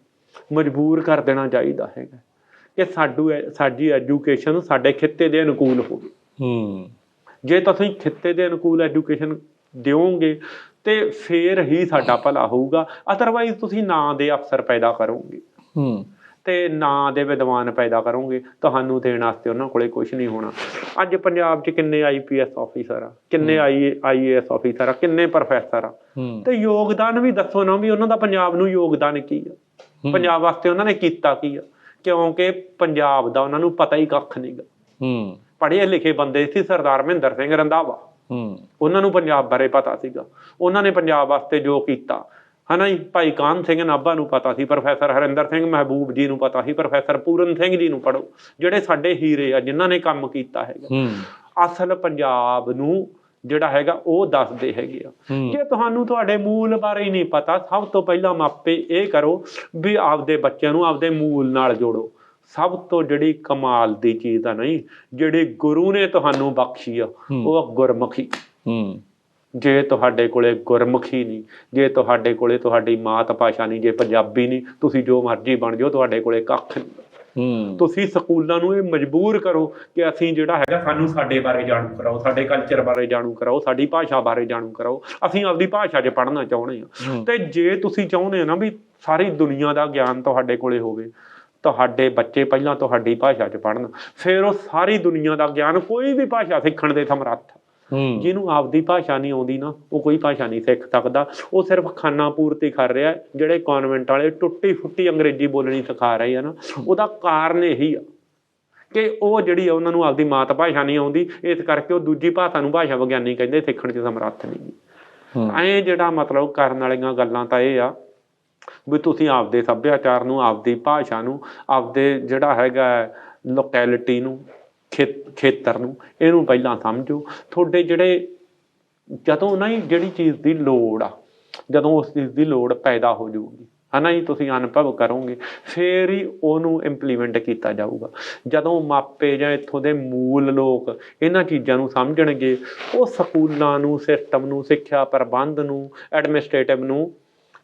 ਮਜਬੂਰ ਕਰ ਦੇਣਾ ਚਾਹੀਦਾ ਹੈਗਾ। ਕਿ ਸਾਡੂ ਸਾਡੀ ਐਜੂਕੇਸ਼ਨ ਸਾਡੇ ਖਿੱਤੇ ਦੇ ਅਨੁਕੂਲ ਹੋਵੇ। ਹੂੰ। ਜੇ ਤੁਸੀਂ ਖਿੱਤੇ ਦੇ ਅਨੁਕੂਲ ਐਜੂਕੇਸ਼ਨ ਦਿਓਗੇ ਤੇ ਫੇਰ ਹੀ ਸਾਡਾ ਭਲਾ ਹੋਊਗਾ। ਅਦਰਵਾਈਜ਼ ਤੁਸੀਂ ਨਾਂ ਦੇ ਅਫਸਰ ਪੈਦਾ ਕਰੋਗੇ। ਹੂੰ। ਤੇ ਨਾਂ ਦੇ ਵਿਦਵਾਨ ਪੈਦਾ ਕਰੋਗੇ ਤੁਹਾਨੂੰ ਦੇਣ ਵਾਸਤੇ ਉਹਨਾਂ ਕੋਲੇ ਕੁਝ ਨਹੀਂ ਹੋਣਾ। ਅੱਜ ਪੰਜਾਬ 'ਚ ਕਿੰਨੇ ਆਈਪੀਐਸ ਆਫੀਸਰ ਆ ਕਿੰਨੇ ਆਈ ਆਈਏਐਸ ਆਫੀਸਰ ਆ ਕਿੰਨੇ ਪ੍ਰੋਫੈਸਰ ਆ। ਤੇ ਯੋਗਦਾਨ ਵੀ ਦੱਸੋ ਨਾ ਵੀ ਉਹਨਾਂ ਦਾ ਪੰਜਾਬ ਨੂੰ ਯੋਗਦਾਨ ਕੀ ਆ? ਪੰਜਾਬ ਵਾਸਤੇ ਉਹਨਾਂ ਨੇ ਕੀਤਾ ਕੀ ਆ? ਕਿਉਂਕਿ ਪੰਜਾਬ ਦਾ ਉਹਨਾਂ ਨੂੰ ਪਤਾ ਹੀ ਕੱਖ ਨਹੀਂਗਾ ਹੂੰ। ਪੜ੍ਹੇ ਲਿਖੇ ਬੰਦੇ ਸੀ ਸਰਦਾਰ ਮਹਿੰਦਰ ਸਿੰਘ ਰੰਧਾਵਾ। ਹੂੰ। ਉਹਨਾਂ ਨੂੰ ਪੰਜਾਬ ਬਾਰੇ ਪਤਾ ਸੀਗਾ। ਉਹਨਾਂ ਨੇ ਪੰਜਾਬ ਵਾਸਤੇ ਜੋ ਕੀਤਾ ਹਨਾ ਜੀ? ਭਾਈ ਕਾਨ ਸਿੰਘ ਨਾਭਾ ਨੂੰ ਪਤਾ ਸੀ ਪ੍ਰੋਫੈਸਰ ਹਰਿੰਦਰ ਸਿੰਘ ਮਹਿਬੂਬ ਜੀ ਨੂੰ ਪਤਾ ਸੀ ਪ੍ਰੋਫੈਸਰ ਪੂਰਨ ਸਿੰਘ ਜੀ ਨੂੰ ਪੜੋ ਜਿਹੜੇ ਸਾਡੇ ਹੀਰੇ ਆ ਜਿਨ੍ਹਾਂ ਨੇ ਕੰਮ ਕੀਤਾ ਹੈਗਾ। ਅਸਲ ਪੰਜਾਬ ਨੂੰ ਜਿਹੜਾ ਹੈਗਾ ਉਹ ਦੱਸਦੇ ਹੈਗੇ ਆ। ਜੇ ਤੁਹਾਨੂੰ ਤੁਹਾਡੇ ਮੂਲ ਬਾਰੇ ਹੀ ਨਹੀਂ ਪਤਾ ਸਭ ਤੋਂ ਪਹਿਲਾਂ ਮਾਪੇ ਇਹ ਕਰੋ ਵੀ ਆਪਦੇ ਬੱਚਿਆਂ ਨੂੰ ਆਪਦੇ ਮੂਲ ਨਾਲ ਜੋੜੋ। ਸਭ ਤੋਂ ਜਿਹੜੀ ਕਮਾਲ ਦੀ ਚੀਜ਼ ਆ ਨਹੀਂ ਜਿਹੜੀ ਗੁਰੂ ਨੇ ਤੁਹਾਨੂੰ ਬਖਸ਼ੀ ਆ ਉਹ ਗੁਰਮੁਖੀ। ਹੂੰ। ਜੇ ਤੁਹਾਡੇ ਕੋਲੇ ਗੁਰਮੁਖੀ ਨਹੀਂ ਜੇ ਤੁਹਾਡੇ ਕੋਲੇ ਤੁਹਾਡੀ ਮਾਤ ਭਾਸ਼ਾ ਨਹੀਂ ਜੇ ਪੰਜਾਬੀ ਨਹੀਂ ਤੁਸੀਂ ਜੋ ਮਰਜ਼ੀ ਬਣ ਜਾਓ ਤੁਹਾਡੇ ਕੋਲੇ ਕੱਖ ਨਹੀਂ। ਹੂੰ। ਤੁਸੀਂ ਸਕੂਲਾਂ ਨੂੰ ਇਹ ਮਜਬੂਰ ਕਰੋ ਕਿ ਅਸੀਂ ਜਿਹੜਾ ਹੈਗਾ ਸਾਨੂੰ ਸਾਡੇ ਬਾਰੇ ਜਾਣੂ ਕਰਾਓ ਸਾਡੇ ਕਲਚਰ ਬਾਰੇ ਜਾਣੂ ਕਰਾਓ ਸਾਡੀ ਭਾਸ਼ਾ ਬਾਰੇ ਜਾਣੂ ਕਰਾਓ। ਅਸੀਂ ਆਪਦੀ ਭਾਸ਼ਾ 'ਚ ਪੜ੍ਹਨਾ ਚਾਹੁੰਦੇ ਹਾਂ। ਤੇ ਜੇ ਤੁਸੀਂ ਚਾਹੁੰਦੇ ਹੋ ਨਾ ਵੀ ਸਾਰੀ ਦੁਨੀਆ ਦਾ ਗਿਆਨ ਤੁਹਾਡੇ ਕੋਲੇ ਹੋਵੇ ਤੁਹਾਡੇ ਬੱਚੇ ਪਹਿਲਾਂ ਤੁਹਾਡੀ ਭਾਸ਼ਾ 'ਚ ਪੜ੍ਹਨ ਫਿਰ ਉਹ ਸਾਰੀ ਦੁਨੀਆ ਦਾ ਗਿਆਨ ਕੋਈ ਵੀ ਭਾਸ਼ਾ ਸਿੱਖਣ ਦੇ ਸਮਰੱਥ ਹੂੰ ਜਿਹਨੂੰ ਆਪਦੀ ਭਾਸ਼ਾ ਨਹੀਂ ਆਉਂਦੀ ਨਾ ਉਹ ਕੋਈ ਭਾਸ਼ਾ ਨਹੀਂ ਸਿੱਖ ਸਕਦਾ। ਉਹ ਸਿਰਫ ਖਾਨਾ ਪੂਰਤੀ ਕਰ ਰਿਹਾ। ਜਿਹੜੇ ਕਨਵੈਂਟ ਵਾਲੇ ਟੁੱਟੀ ਫੁੱਟੀ ਅੰਗਰੇਜ਼ੀ ਬੋਲਣੀ ਸਿਖਾ ਰਹੇ ਆ ਨਾ ਉਹਦਾ ਕਾਰਨ ਇਹੀ ਆ ਕਿ ਉਹ ਜਿਹੜੀ ਆ ਉਹਨਾਂ ਨੂੰ ਆਪਦੀ ਮਾਤ ਭਾਸ਼ਾ ਨਹੀਂ ਆਉਂਦੀ ਇਸ ਕਰਕੇ ਉਹ ਦੂਜੀ ਭਾਸ਼ਾ ਨੂੰ ਭਾਸ਼ਾ ਵਿਗਿਆਨੀ ਕਹਿੰਦੇ ਸਿੱਖਣ 'ਚ ਸਮਰੱਥ ਨਹੀਂ ਐਂ ਜਿਹੜਾ ਮਤਲਬ ਕਰਨ ਵਾਲੀਆਂ ਗੱਲਾਂ ਤਾਂ ਇਹ ਆ ਵੀ ਤੁਸੀਂ ਆਪਦੇ ਸੱਭਿਆਚਾਰ ਨੂੰ ਆਪਦੀ ਭਾਸ਼ਾ ਨੂੰ ਆਪਦੇ ਜਿਹੜਾ ਹੈਗਾ ਲੋਕੈਲਿਟੀ ਨੂੰ ਖੇਤਰ ਨੂੰ। ਇਹਨੂੰ ਪਹਿਲਾਂ ਸਮਝੋ। ਤੁਹਾਡੇ ਜਿਹੜੇ, ਜਦੋਂ ਨਾ ਹੀ ਜਿਹੜੀ ਚੀਜ਼ ਦੀ ਲੋੜ ਆ, ਜਦੋਂ ਉਸ ਚੀਜ਼ ਦੀ ਲੋੜ ਪੈਦਾ ਹੋ ਜਾਊਗੀ, ਹਨਾ ਜੀ? ਤੁਸੀਂ ਅਨੁਭਵ ਕਰੋਗੇ, ਫੇਰ ਹੀ ਉਹਨੂੰ ਇੰਪਲੀਮੈਂਟ ਕੀਤਾ ਜਾਊਗਾ। ਜਦੋਂ ਮਾਪੇ ਜਾਂ ਇੱਥੋਂ ਦੇ ਮੂਲ ਲੋਕ ਇਹਨਾਂ ਚੀਜ਼ਾਂ ਨੂੰ ਸਮਝਣਗੇ, ਉਹ ਸਕੂਲਾਂ ਨੂੰ ਸਿਸਟਮ ਨੂੰ, ਸਿੱਖਿਆ ਪ੍ਰਬੰਧ ਨੂੰ ਐਡਮਿਨਿਸਟ੍ਰੇਟਿਵ ਨੂੰ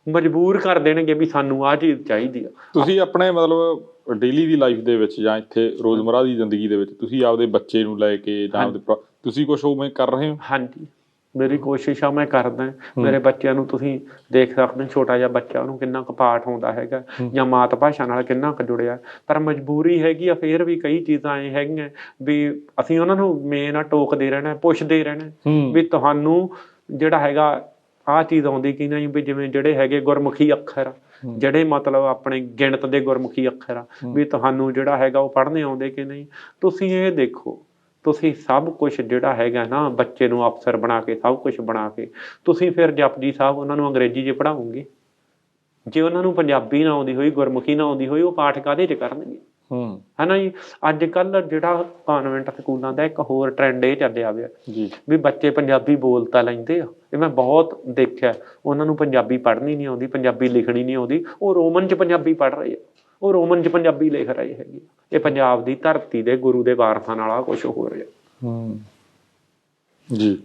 ਮਜਬੂਰ ਕਰ ਦੇਣਗੇ ਵੀ ਸਾਨੂੰ ਆਹ ਚੀਜ਼ ਚਾਹੀਦੀ ਆ। ਤੁਸੀਂ ਆਪਣੇ ਮਤਲਬ ਡੇਲੀ ਦੀ ਲਾਈਫ ਦੇ ਵਿੱਚ ਜਾਂ ਇੱਥੇ ਰੋਜ਼ਮਰਾ ਦੀ ਜ਼ਿੰਦਗੀ ਦੇ ਵਿੱਚ ਤੁਸੀਂ ਆਪਦੇ ਬੱਚੇ ਨੂੰ ਲੈ ਕੇ ਜਾਂ ਆਪਦੇ ਤੁਸੀਂ ਕੁਝ ਉਵੇਂ ਕਰ ਰਹੇ ਹੋ? ਹਾਂਜੀ। ਮੇਰੀ ਕੋਸ਼ਿਸ਼ ਆ ਮੈਂ ਕਰਦਾ। ਮੇਰੇ ਬੱਚਿਆਂ ਨੂੰ ਤੁਸੀਂ ਦੇਖ ਸਕਦੇ ਹੋ ਛੋਟਾ ਜਿਹਾ ਬੱਚਾ ਉਹਨੂੰ ਕਿੰਨਾ ਕੁ ਪਾਠ ਆਉਂਦਾ ਹੈਗਾ ਜਾਂ ਮਾਤ ਭਾਸ਼ਾ ਨਾਲ ਕਿੰਨਾ ਕੁ ਜੁੜਿਆ। ਪਰ ਮਜਬੂਰੀ ਹੈਗੀ ਆ ਫੇਰ ਵੀ ਕਈ ਚੀਜ਼ਾਂ ਐ ਹੈਗੀਆਂ ਵੀ ਅਸੀਂ ਉਹਨਾਂ ਨੂੰ ਮੇਨ ਆ ਟੋਕਦੇ ਰਹਿਣਾ ਪੁੱਛਦੇ ਰਹਿਣਾ ਵੀ ਤੁਹਾਨੂੰ ਜਿਹੜਾ ਹੈਗਾ ਆਹ ਚੀਜ਼ ਆਉਂਦੀ ਕਿ ਨਹੀਂ ਵੀ ਜਿਵੇਂ ਜਿਹੜੇ ਹੈਗੇ ਗੁਰਮੁਖੀ ਅੱਖਰ ਆ, ਜਿਹੜੇ ਮਤਲਬ ਆਪਣੇ ਗਿਣਤ ਦੇ ਗੁਰਮੁਖੀ ਅੱਖਰ ਆ ਵੀ ਤੁਹਾਨੂੰ ਜਿਹੜਾ ਹੈਗਾ ਉਹ ਪੜ੍ਹਨੇ ਆਉਂਦੇ ਕਿ ਨਹੀਂ। ਤੁਸੀਂ ਇਹ ਦੇਖੋ ਤੁਸੀਂ ਸਭ ਕੁਝ ਜਿਹੜਾ ਹੈਗਾ ਨਾ ਬੱਚੇ ਨੂੰ ਅਫਸਰ ਬਣਾ ਕੇ ਸਭ ਕੁਝ ਬਣਾ ਕੇ ਤੁਸੀਂ ਫਿਰ ਜਪਜੀ ਸਾਹਿਬ ਉਹਨਾਂ ਨੂੰ ਅੰਗਰੇਜ਼ੀ 'ਚ ਪੜਾਉਂਗੇ ਜੇ ਉਹਨਾਂ ਨੂੰ ਪੰਜਾਬੀ ਨਾ ਆਉਂਦੀ ਹੋਈ ਗੁਰਮੁਖੀ ਨਾ ਆਉਂਦੀ ਹੋਈ ਉਹ ਪਾਠ ਕਾਹਦੇ 'ਚ ਕਰਨਗੇ? ਹੂੰ। ਹਨਾ ਜੀ? ਅੱਜ ਕੱਲ ਜਿਹੜਾ ਕਨਵੈਂਟ ਸਕੂਲਾਂ ਦਾ ਇੱਕ ਹੋਰ ਟ੍ਰੈਂਡ ਇਹ ਚੱਲਿਆ ਪਿਆ ਜੀ। ਵੀ ਬੱਚੇ ਪੰਜਾਬੀ ਬੋਲ ਤਾਂ ਲੈਂਦੇ ਆ। ਇਹ ਮੈਂ ਬਹੁਤ ਦੇਖਿਆ। ਉਹਨਾਂ ਨੂੰ ਪੰਜਾਬੀ ਪੜ੍ਹਨੀ ਨਹੀਂ ਆਉਂਦੀ ਪੰਜਾਬੀ ਲਿਖਣੀ ਨਹੀਂ ਆਉਂਦੀ। ਉਹ ਰੋਮਨ 'ਚ ਪੰਜਾਬੀ ਪੜ੍ਹ ਰਹੇ ਆ। ਉਹ ਰੋਮਨ 'ਚ ਪੰਜਾਬੀ ਲਿਖ ਰਹੇ ਹੈਗੇ। ਇਹ ਪੰਜਾਬ ਦੀ ਧਰਤੀ ਦੇ ਗੁਰੂ ਦੇ ਵਾਰਸਾਂ ਨਾਲ ਆ ਕੁਝ ਹੋ ਰਿਹਾ ਹੂੰ। ਜੀ।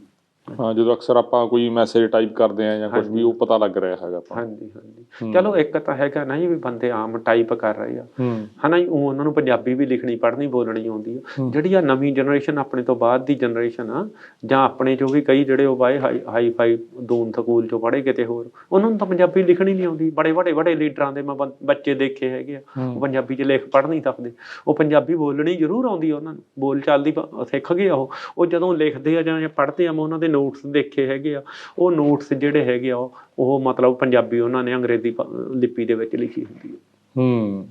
ਹਾਂ ਜਦੋਂ ਅਕਸਰ ਆਪਾਂ ਕੋਈ ਮੈਸੇਜ ਟਾਈਪ ਕਰਦੇ ਆ ਜਾਂ ਕੁਝ ਵੀ ਉਹ ਪਤਾ ਲੱਗ ਰਿਹਾ ਹੈਗਾ ਆਪਾਂ ਹਾਂਜੀ ਹਾਂਜੀ। ਚਲੋ ਇੱਕ ਤਾਂ ਹੈਗਾ ਨਾ ਜੀ ਵੀ ਬੰਦੇ ਆਮ ਟਾਈਪ ਕਰ ਰਹੇ ਆ। ਹੂੰ। ਹਨਾ ਜੀ ਉਹ ਉਹਨਾਂ ਨੂੰ ਪੰਜਾਬੀ ਵੀ ਲਿਖਣੀ ਪੜ੍ਹਨੀ ਬੋਲਣੀ ਆਉਂਦੀ ਆ। ਜਿਹੜੀ ਆ ਨਵੀਂ ਜਨਰੇਸ਼ਨ ਆਪਣੇ ਤੋਂ ਬਾਅਦ ਦੀ ਜਨਰੇਸ਼ਨ ਆ ਜਾਂ ਆਪਣੇ ਚੋਂ ਵੀ ਕਈ ਜਿਹੜੇ ਉਹ by hi fi Doon school ਚੋਂ ਪੜ੍ਹੇ ਕਿਤੇ ਹੋਰ ਉਹਨਾਂ ਨੂੰ ਤਾਂ ਪੰਜਾਬੀ ਲਿਖਣੀ ਨਹੀਂ ਆਉਂਦੀ। ਬੜੇ ਵੱਡੇ ਵੱਡੇ ਲੀਡਰਾਂ ਦੇ ਮੈਂ ਬੱਚੇ ਦੇਖੇ ਹੈਗੇ ਆ। ਉਹ ਪੰਜਾਬੀ 'ਚ ਲਿਖ ਪੜ੍ਹ ਨਹੀਂ ਸਕਦੇ। ਉਹ ਪੰਜਾਬੀ ਬੋਲਣੀ ਜ਼ਰੂਰ ਆਉਂਦੀ ਆ ਉਹਨਾਂ ਨੂੰ। ਬੋਲ ਚਾਲ ਦੀ ਸਿੱਖ ਗਏ ਉਹ। ਉਹ ਜਦੋਂ ਲਿਖਦੇ ਆ ਜਾਂ ਜਾਂ ਪੜ੍ਹਦੇ ਆ ਮੈਂ ਉਹਨਾਂ ਦੇ ਨੋਟਸ ਦੇਖੇ ਹੈਗੇ ਆ। ਉਹ ਨੋਟਸ ਜਿਹੜੇ ਹੈਗੇ ਆ, ਉਹ- ਮਤਲਬ ਪੰਜਾਬੀ ਉਹਨਾਂ ਨੇ ਅੰਗਰੇਜ਼ੀ ਲਿਪੀ ਦੇ ਵਿੱਚ ਲਿਖੀ ਹੁੰਦੀ ਹੈ ਹੂੰ।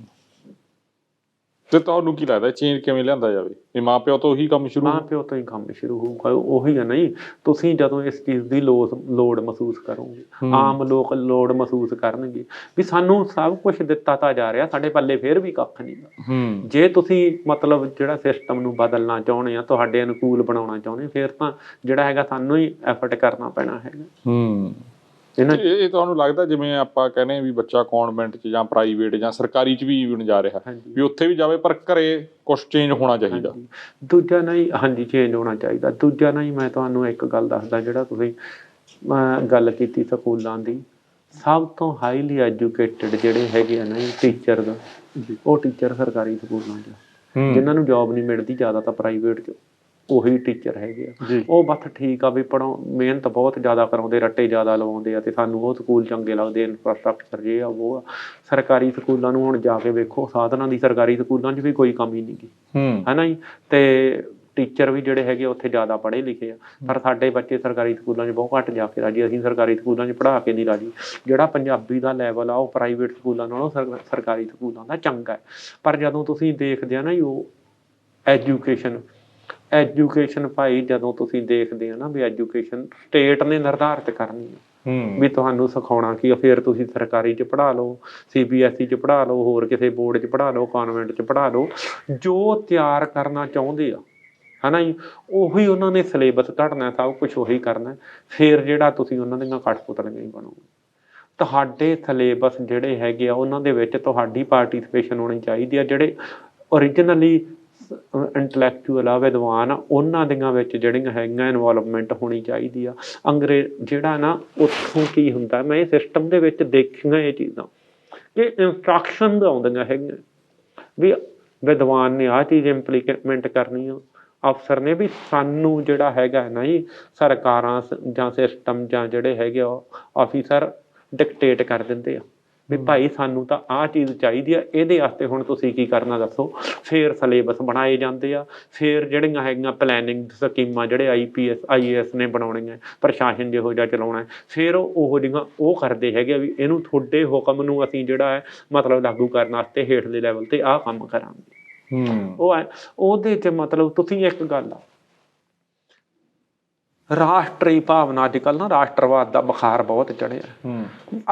ਤੇ ਤੁਹਾਨੂੰ ਕੀ ਲੱਗਦਾ ਚੇਂਜ ਕਿਵੇਂ ਲਿਆਂਦਾ ਜਾਵੇ? ਇਹ ਮਾਂ ਪਿਓ ਤੋਂ ਹੀ ਕੰਮ ਸ਼ੁਰੂ ਮਾਂ ਪਿਓ ਤੋਂ ਹੀ ਕੰਮ ਸ਼ੁਰੂ ਹੋਊਗਾ ਉਹੀ ਹੈ ਨਹੀਂ। ਤੁਸੀਂ ਜਦੋਂ ਇਸ ਚੀਜ਼ ਦੀ ਲੋੜ ਮਹਿਸੂਸ ਕਰੋਗੇ ਆਮ ਲੋਕ ਲੋੜ ਮਹਿਸੂਸ ਕਰਨਗੇ। ਵੀ ਸਾਨੂੰ ਸਭ ਕੁਝ ਦਿੱਤਾ ਤਾਂ ਜਾ ਰਿਹਾ ਸਾਡੇ ਪੱਲੇ ਫੇਰ ਵੀ ਕੱਖ ਨਹੀਂ ਜੇ ਤੁਸੀਂ ਮਤਲਬ ਜਿਹੜਾ ਸਿਸਟਮ ਨੂੰ ਬਦਲਣਾ ਚਾਹੁੰਦੇ ਆ ਤੁਹਾਡੇ ਅਨੁਕੂਲ ਬਣਾਉਣਾ ਚਾਹੁੰਦੇ ਫਿਰ ਤਾਂ ਜਿਹੜਾ ਹੈਗਾ ਸਾਨੂੰ ਹੀ ਐਫਰਟ ਕਰਨਾ ਪੈਣਾ ਹੈਗਾ। ਹੂੰ। ਇਹਨਾਂ ਇਹ ਇਹ ਤੁਹਾਨੂੰ ਲੱਗਦਾ ਜਿਵੇਂ ਆਪਾਂ ਕਹਿੰਦੇ ਵੀ ਬੱਚਾ ਕਨਵੈਂਟ ਚ ਜਾਂ ਪ੍ਰਾਈਵੇਟ ਜਾਂ ਸਰਕਾਰੀ ਚ ਵੀ even ਜਾ ਰਿਹਾ ਵੀ ਉੱਥੇ ਵੀ ਜਾਵੇ ਪਰ ਘਰੇ ਕੁਝ ਚੇਂਜ ਹੋਣਾ ਚਾਹੀਦਾ। ਦੂਜਾ ਨਹੀਂ ਹਾਂਜੀ ਚੇਂਜ ਹੋਣਾ ਚਾਹੀਦਾ। ਦੂਜਾ ਨਹੀਂ ਮੈਂ ਤੁਹਾਨੂੰ ਇੱਕ ਗੱਲ ਦੱਸਦਾ ਜਿਹੜਾ ਤੁਸੀਂ ਗੱਲ ਕੀਤੀ ਸਕੂਲਾਂ ਦੀ। ਸਭ ਤੋਂ ਹਾਈਲੀ ਐਜੂਕੇਟਿਡ ਜਿਹੜੇ ਹੈਗੇ ਆ ਨਾ ਟੀਚਰ ਦਾ ਉਹ ਟੀਚਰ ਸਰਕਾਰੀ ਸਕੂਲਾਂ 'ਚ ਜਿਨ੍ਹਾਂ ਨੂੰ ਜੌਬ ਨਹੀਂ ਮਿਲਦੀ ਜ਼ਿਆਦਾ ਤਾਂ ਪ੍ਰਾਈਵੇਟ 'ਚ। ਉਹੀ ਟੀਚਰ ਹੈਗੇ ਆ। ਉਹ ਬਸ ਠੀਕ ਆ ਵੀ ਪੜੋ ਮਿਹਨਤ ਬਹੁਤ ਜ਼ਿਆਦਾ ਕਰਾਉਂਦੇ ਰੱਟੇ ਜ਼ਿਆਦਾ ਲਵਾਉਂਦੇ ਆ ਤੇ ਸਾਨੂੰ ਉਹ ਸਕੂਲ ਚੰਗੇ ਲੱਗਦੇ ਇਨਫਰਾਸਟ੍ਰਕਚਰ ਜੇ ਆ ਉਹ ਸਰਕਾਰੀ ਸਕੂਲਾਂ ਨੂੰ ਹੁਣ ਜਾ ਕੇ ਵੇਖੋ ਸਾਧਨਾਂ ਦੀ ਸਰਕਾਰੀ ਸਕੂਲਾਂ 'ਚ ਵੀ ਕੋਈ ਕਮੀ ਨਹੀਂ ਗੀ। ਹੂੰ। ਹਨਾ ਜੀ? ਤੇ ਟੀਚਰ ਵੀ ਜਿਹੜੇ ਹੈਗੇ ਉੱਥੇ ਜ਼ਿਆਦਾ ਪੜ੍ਹੇ ਲਿਖੇ ਆ। ਪਰ ਸਾਡੇ ਬੱਚੇ ਸਰਕਾਰੀ ਸਕੂਲਾਂ 'ਚ ਬਹੁਤ ਘੱਟ ਜਾ ਕੇ ਰਾਜੀ ਅਸੀਂ ਸਰਕਾਰੀ ਸਕੂਲਾਂ 'ਚ ਪੜ੍ਹਾ ਕੇ ਨਹੀਂ ਰਾਜੀ। ਜਿਹੜਾ ਪੰਜਾਬੀ ਦਾ ਲੈਵਲ ਆ ਉਹ ਪ੍ਰਾਈਵੇਟ ਸਕੂਲਾਂ ਨਾਲੋਂ ਸਰ- ਸਰਕਾਰੀ ਸਕੂਲਾਂ ਦਾ ਚੰਗਾ ਹੈ। ਪਰ ਜਦੋਂ ਤੁਸੀਂ ਦੇਖਦੇ ਆ ਨਾ ਜੀ ਉਹ ਐਜੂਕੇਸ਼ਨ ਐਜੂਕੇਸ਼ਨ ਭਾਈ ਜਦੋਂ ਤੁਸੀਂ ਦੇਖਦੇ ਆ ਨਾ ਵੀ ਐਜੂਕੇਸ਼ਨ ਸਟੇਟ ਨੇ ਨਿਰਧਾਰਿਤ ਕਰਨੀ ਹੈ। ਵੀ ਤੁਹਾਨੂੰ ਸਿਖਾਉਣਾ ਕੀ ਆ ਫਿਰ ਤੁਸੀਂ ਸਰਕਾਰੀ ਚ ਪੜ੍ਹਾ ਲਓ ਸੀਬੀਐਸਈ ਚ ਪੜ੍ਹਾ ਲਓ ਹੋਰ ਕਿਸੇ ਬੋਰਡ ਚ ਪੜ੍ਹਾ ਲਓ ਕਨਵੈਂਟ ਚ ਪੜ੍ਹਾ ਲਓ ਜੋ ਤਿਆਰ ਕਰਨਾ ਚਾਹੁੰਦੇ ਆ। ਹਨਾ ਜੀ? ਉਹੀ ਉਹਨਾਂ ਨੇ ਸਿਲੇਬਸ ਘੜਨਾ ਸਭ ਕੁਝ ਉਹੀ ਕਰਨਾ। ਫਿਰ ਜਿਹੜਾ ਤੁਸੀਂ ਉਹਨਾਂ ਦੀਆਂ ਕਠਪੁਤਲੀਆਂ ਹੀ ਬਣੋਗੇ। ਤੁਹਾਡੇ ਸਿਲੇਬਸ ਜਿਹੜੇ ਹੈਗੇ ਆ ਉਹਨਾਂ ਦੇ ਵਿੱਚ ਤੁਹਾਡੀ ਪਾਰਟਿਸਿਪੇਸ਼ਨ ਹੋਣੀ ਚਾਹੀਦੀ ਆ ਜਿਹੜੇ ਓਰੀਜਨਲੀ ਇੰਟੈਲੈਕਚੁਅਲ ਆ, ਵਿਦਵਾਨ ਆ, ਉਹਨਾਂ ਦੀਆਂ ਵਿੱਚ ਜਿਹੜੀਆਂ ਹੈਗੀਆਂ ਇਨਵੋਲਵਮੈਂਟ ਹੋਣੀ ਚਾਹੀਦੀ ਆ। ਅੰਗਰੇਜ਼ ਜਿਹੜਾ ਨਾ, ਉੱਥੋਂ ਕੀ ਹੁੰਦਾ, ਮੈਂ ਇਹ ਸਿਸਟਮ ਦੇ ਵਿੱਚ ਦੇਖੀਆਂ ਇਹ ਚੀਜ਼ਾਂ। ਕਿ ਇਨਸਟਰਕਸ਼ਨ ਆਉਂਦੀਆਂ ਹੈਗੀਆਂ। ਵੀ ਵਿਦਵਾਨ ਨੇ ਆਹ ਚੀਜ਼ ਇੰਪਲੀਮੈਂਟ ਕਰਨੀ ਆ। ਅਫਸਰ ਨੇ ਵੀ ਸਾਨੂੰ ਜਿਹੜਾ ਹੈਗਾ ਨਾ ਜੀ, ਸਰਕਾਰਾਂ ਸ- ਜਾਂ ਸਿਸਟਮ ਜਾਂ ਜਿਹੜੇ ਹੈਗੇ ਆ ਆਫੀਸਰ ਡਿਕਟੇਟ ਕਰ ਦਿੰਦੇ ਆ। ਵੀ ਭਾਈ ਸਾਨੂੰ ਤਾਂ ਆਹ ਚੀਜ਼ ਚਾਹੀਦੀ ਆ ਇਹਦੇ ਵਾਸਤੇ ਹੁਣ ਤੁਸੀਂ ਕੀ ਕਰਨਾ ਦੱਸੋ? ਫੇਰ ਸਿਲੇਬਸ ਬਣਾਏ ਜਾਂਦੇ ਆ ਫੇਰ ਜਿਹੜੀਆਂ ਹੈਗੀਆਂ ਪਲੈਨਿੰਗ ਸਕੀਮਾਂ ਜਿਹੜੇ ਆਈਪੀਐਸ ਆਈਏਐਸ ਨੇ ਬਣਾਉਣੀਆਂ ਪ੍ਰਸ਼ਾਸਨ ਜਿਹੋ ਜਿਹਾ ਚਲਾਉਣਾ ਫਿਰ ਉਹ ਉਹੋ ਜਿਹੀਆਂ ਉਹ ਕਰਦੇ ਹੈਗੇ ਆ ਵੀ ਇਹਨੂੰ ਤੁਹਾਡੇ ਹੁਕਮ ਨੂੰ ਅਸੀਂ ਜਿਹੜਾ ਹੈ ਮਤਲਬ ਲਾਗੂ ਕਰਨ ਵਾਸਤੇ ਹੇਠਲੇ ਲੈਵਲ ਤੇ ਆਹ ਕੰਮ ਕਰਾਂਗੇ। ਹੂੰ। ਉਹ ਉਹਦੇ ਚ ਮਤਲਬ ਤੁਸੀਂ ਇੱਕ ਗੱਲ ਆ ਰਾਸ਼ਟਰੀ ਭਾਵਨਾ ਅੱਜ ਕੱਲ ਨਾ ਰਾਸ਼ਟਰਵਾਦ ਦਾ ਬੁਖਾਰ ਬਹੁਤ ਚੜਿਆ।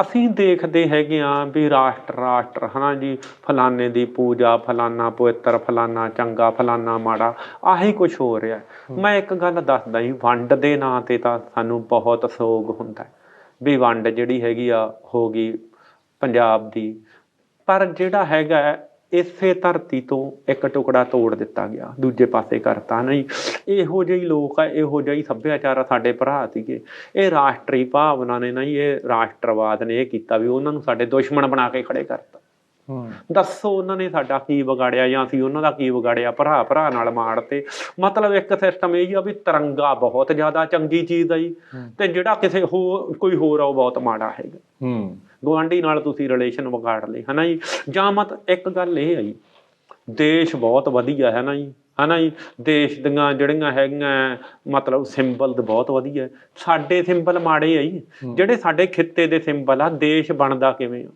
ਅਸੀਂ ਦੇਖਦੇ ਹੈਗੇ ਆ ਵੀ ਰਾਸ਼ਟਰ ਰਾਸ਼ਟਰ ਹਨਾ ਜੀ? ਫਲਾਣੇ ਦੀ ਪੂਜਾ ਫਲਾਣਾ ਪਵਿੱਤਰ ਫਲਾਣਾ ਚੰਗਾ ਫਲਾਣਾ ਮਾੜਾ ਆਹੀ ਕੁਝ ਹੋ ਰਿਹਾ। ਮੈਂ ਇੱਕ ਗੱਲ ਦੱਸਦਾ ਜੀ ਵੰਡ ਦੇ ਨਾਂ ਤੇ ਤਾਂ ਸਾਨੂੰ ਬਹੁਤ ਸੋਗ ਹੁੰਦਾ। ਵੀ ਵੰਡ ਜਿਹੜੀ ਹੈਗੀ ਆ ਹੋ ਗਈ ਪੰਜਾਬ ਦੀ। ਪਰ ਜਿਹੜਾ ਹੈਗਾ ਇਸੇ ਧਰਤੀ ਤੋਂ ਇੱਕ ਟੁਕੜਾ ਤੋੜ ਦਿੱਤਾ ਗਿਆ। ਦੂਜੇ ਪਾਸੇ ਕਰਤਾ ਨਹੀਂ। ਇਹੋ ਜਿਹੇ ਲੋਕ ਆ ਇਹੋ ਜਿਹਾ ਸੱਭਿਆਚਾਰ ਆ ਸਾਡੇ ਭਰਾ ਸੀਗੇ। ਇਹ ਰਾਸ਼ਟਰੀ ਭਾਵਨਾ ਨੇ ਨਹੀਂ ਇਹ ਰਾਸ਼ਟਰਵਾਦ ਨੇ ਇਹ ਕੀਤਾ ਵੀ ਉਹਨਾਂ ਨੂੰ ਸਾਡੇ ਦੁਸ਼ਮਣ ਬਣਾ ਕੇ ਖੜੇ ਕਰਤਾ। ਹੂੰ। ਦੱਸੋ ਉਹਨਾਂ ਨੇ ਸਾਡਾ ਕੀ ਵਿਗਾੜਿਆ ਜਾਂ ਅਸੀਂ ਉਹਨਾਂ ਦਾ ਕੀ ਵਿਗਾੜਿਆ? ਭਰਾ ਭਰਾ ਨਾਲ ਮਾਰਤੇ ਮਤਲਬ ਇੱਕ ਸਿਸਟਮ ਇਹ ਹੀ ਆ ਵੀ ਤਿਰੰਗਾ ਬਹੁਤ ਜ਼ਿਆਦਾ ਚੰਗੀ ਚੀਜ਼ ਆ ਜੀ। ਤੇ ਜਿਹੜਾ ਕਿਸੇ ਹੋਰ ਕੋਈ ਹੋਰ ਆ ਉਹ ਬਹੁਤ ਮਾੜਾ ਹੈਗਾ। ਹੂੰ। ਗੁਆਂਢੀ ਨਾਲ ਤੁਸੀਂ ਰਿਲੇਸ਼ਨ ਵਿਗਾੜ ਲਏ ਹਨਾ ਜੀ? ਜਾਂ ਮਤ ਇੱਕ ਗੱਲ ਇਹ ਆ ਜੀ ਦੇਸ਼ ਬਹੁਤ ਵਧੀਆ ਹੈ ਨਾ ਜੀ ਹਨਾ ਜੀ? ਦੇਸ਼ ਦੀਆਂ ਜਿਹੜੀਆਂ ਹੈਗੀਆਂ ਮਤਲਬ ਸਿੰਬਲ ਤੇ ਬਹੁਤ ਵਧੀਆ। ਸਾਡੇ ਸਿੰਬਲ ਮਾੜੇ ਆ ਜੀ। ਜਿਹੜੇ ਸਾਡੇ ਖਿੱਤੇ ਦੇ ਸਿੰਬਲ ਆ ਦੇਸ਼ ਬਣਦਾ ਕਿਵੇਂ ਆ?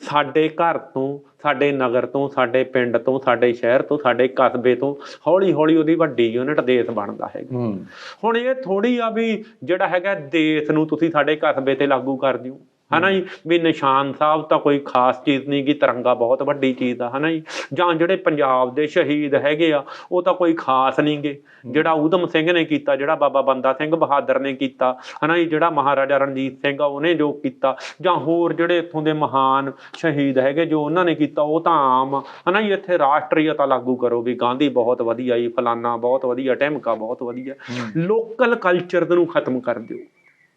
ਸਾਡੇ ਘਰ ਤੋਂ ਸਾਡੇ ਨਗਰ ਤੋਂ ਸਾਡੇ ਪਿੰਡ ਤੋਂ ਸਾਡੇ ਸ਼ਹਿਰ ਤੋਂ ਸਾਡੇ ਕਸਬੇ ਤੋਂ ਹੌਲੀ ਹੌਲੀ ਉਹਦੀ ਵੱਡੀ ਯੂਨਿਟ ਦੇਸ਼ ਬਣਦਾ ਹੈਗਾ। ਹੂੰ। ਹੁਣ ਇਹ ਥੋੜੀ ਆ ਵੀ ਜਿਹੜਾ ਹੈਗਾ ਦੇਸ਼ ਨੂੰ ਤੁਸੀਂ ਸਾਡੇ ਕਸਬੇ ਤੇ ਲਾਗੂ ਕਰ ਦਿਓ। ਹਨਾ ਜੀ? ਵੀ ਨਿਸ਼ਾਨ ਸਾਹਿਬ ਤਾਂ ਕੋਈ ਖਾਸ ਚੀਜ਼ ਨਹੀਂ ਗੀ ਤਿਰੰਗਾ ਬਹੁਤ ਵੱਡੀ ਚੀਜ਼ ਆ ਹਨਾ ਜੀ? ਜਾਂ ਜਿਹੜੇ ਪੰਜਾਬ ਦੇ ਸ਼ਹੀਦ ਹੈਗੇ ਆ ਉਹ ਤਾਂ ਕੋਈ ਖਾਸ ਨਹੀਂਗੇ ਜਿਹੜਾ ਊਧਮ ਸਿੰਘ ਨੇ ਕੀਤਾ ਜਿਹੜਾ ਬਾਬਾ ਬੰਦਾ ਸਿੰਘ ਬਹਾਦਰ ਨੇ ਕੀਤਾ ਹਨਾ ਜੀ? ਜਿਹੜਾ ਮਹਾਰਾਜਾ ਰਣਜੀਤ ਸਿੰਘ ਆ ਉਹਨੇ ਜੋ ਕੀਤਾ ਜਾਂ ਹੋਰ ਜਿਹੜੇ ਇੱਥੋਂ ਦੇ ਮਹਾਨ ਸ਼ਹੀਦ ਹੈਗੇ ਜੋ ਉਹਨਾਂ ਨੇ ਕੀਤਾ ਉਹ ਤਾਂ ਆਮ। ਹਨਾ ਜੀ? ਇੱਥੇ ਰਾਸ਼ਟਰੀਅਤਾ ਲਾਗੂ ਕਰੋ ਵੀ ਗਾਂਧੀ ਬਹੁਤ ਵਧੀਆ ਜੀ ਫਲਾਨਾ ਬਹੁਤ ਵਧੀਆ ਟਹਿਮਕਾ ਬਹੁਤ ਵਧੀਆ। ਲੋਕਲ ਕਲਚਰ ਨੂੰ ਖਤਮ ਕਰ ਦਿਓ।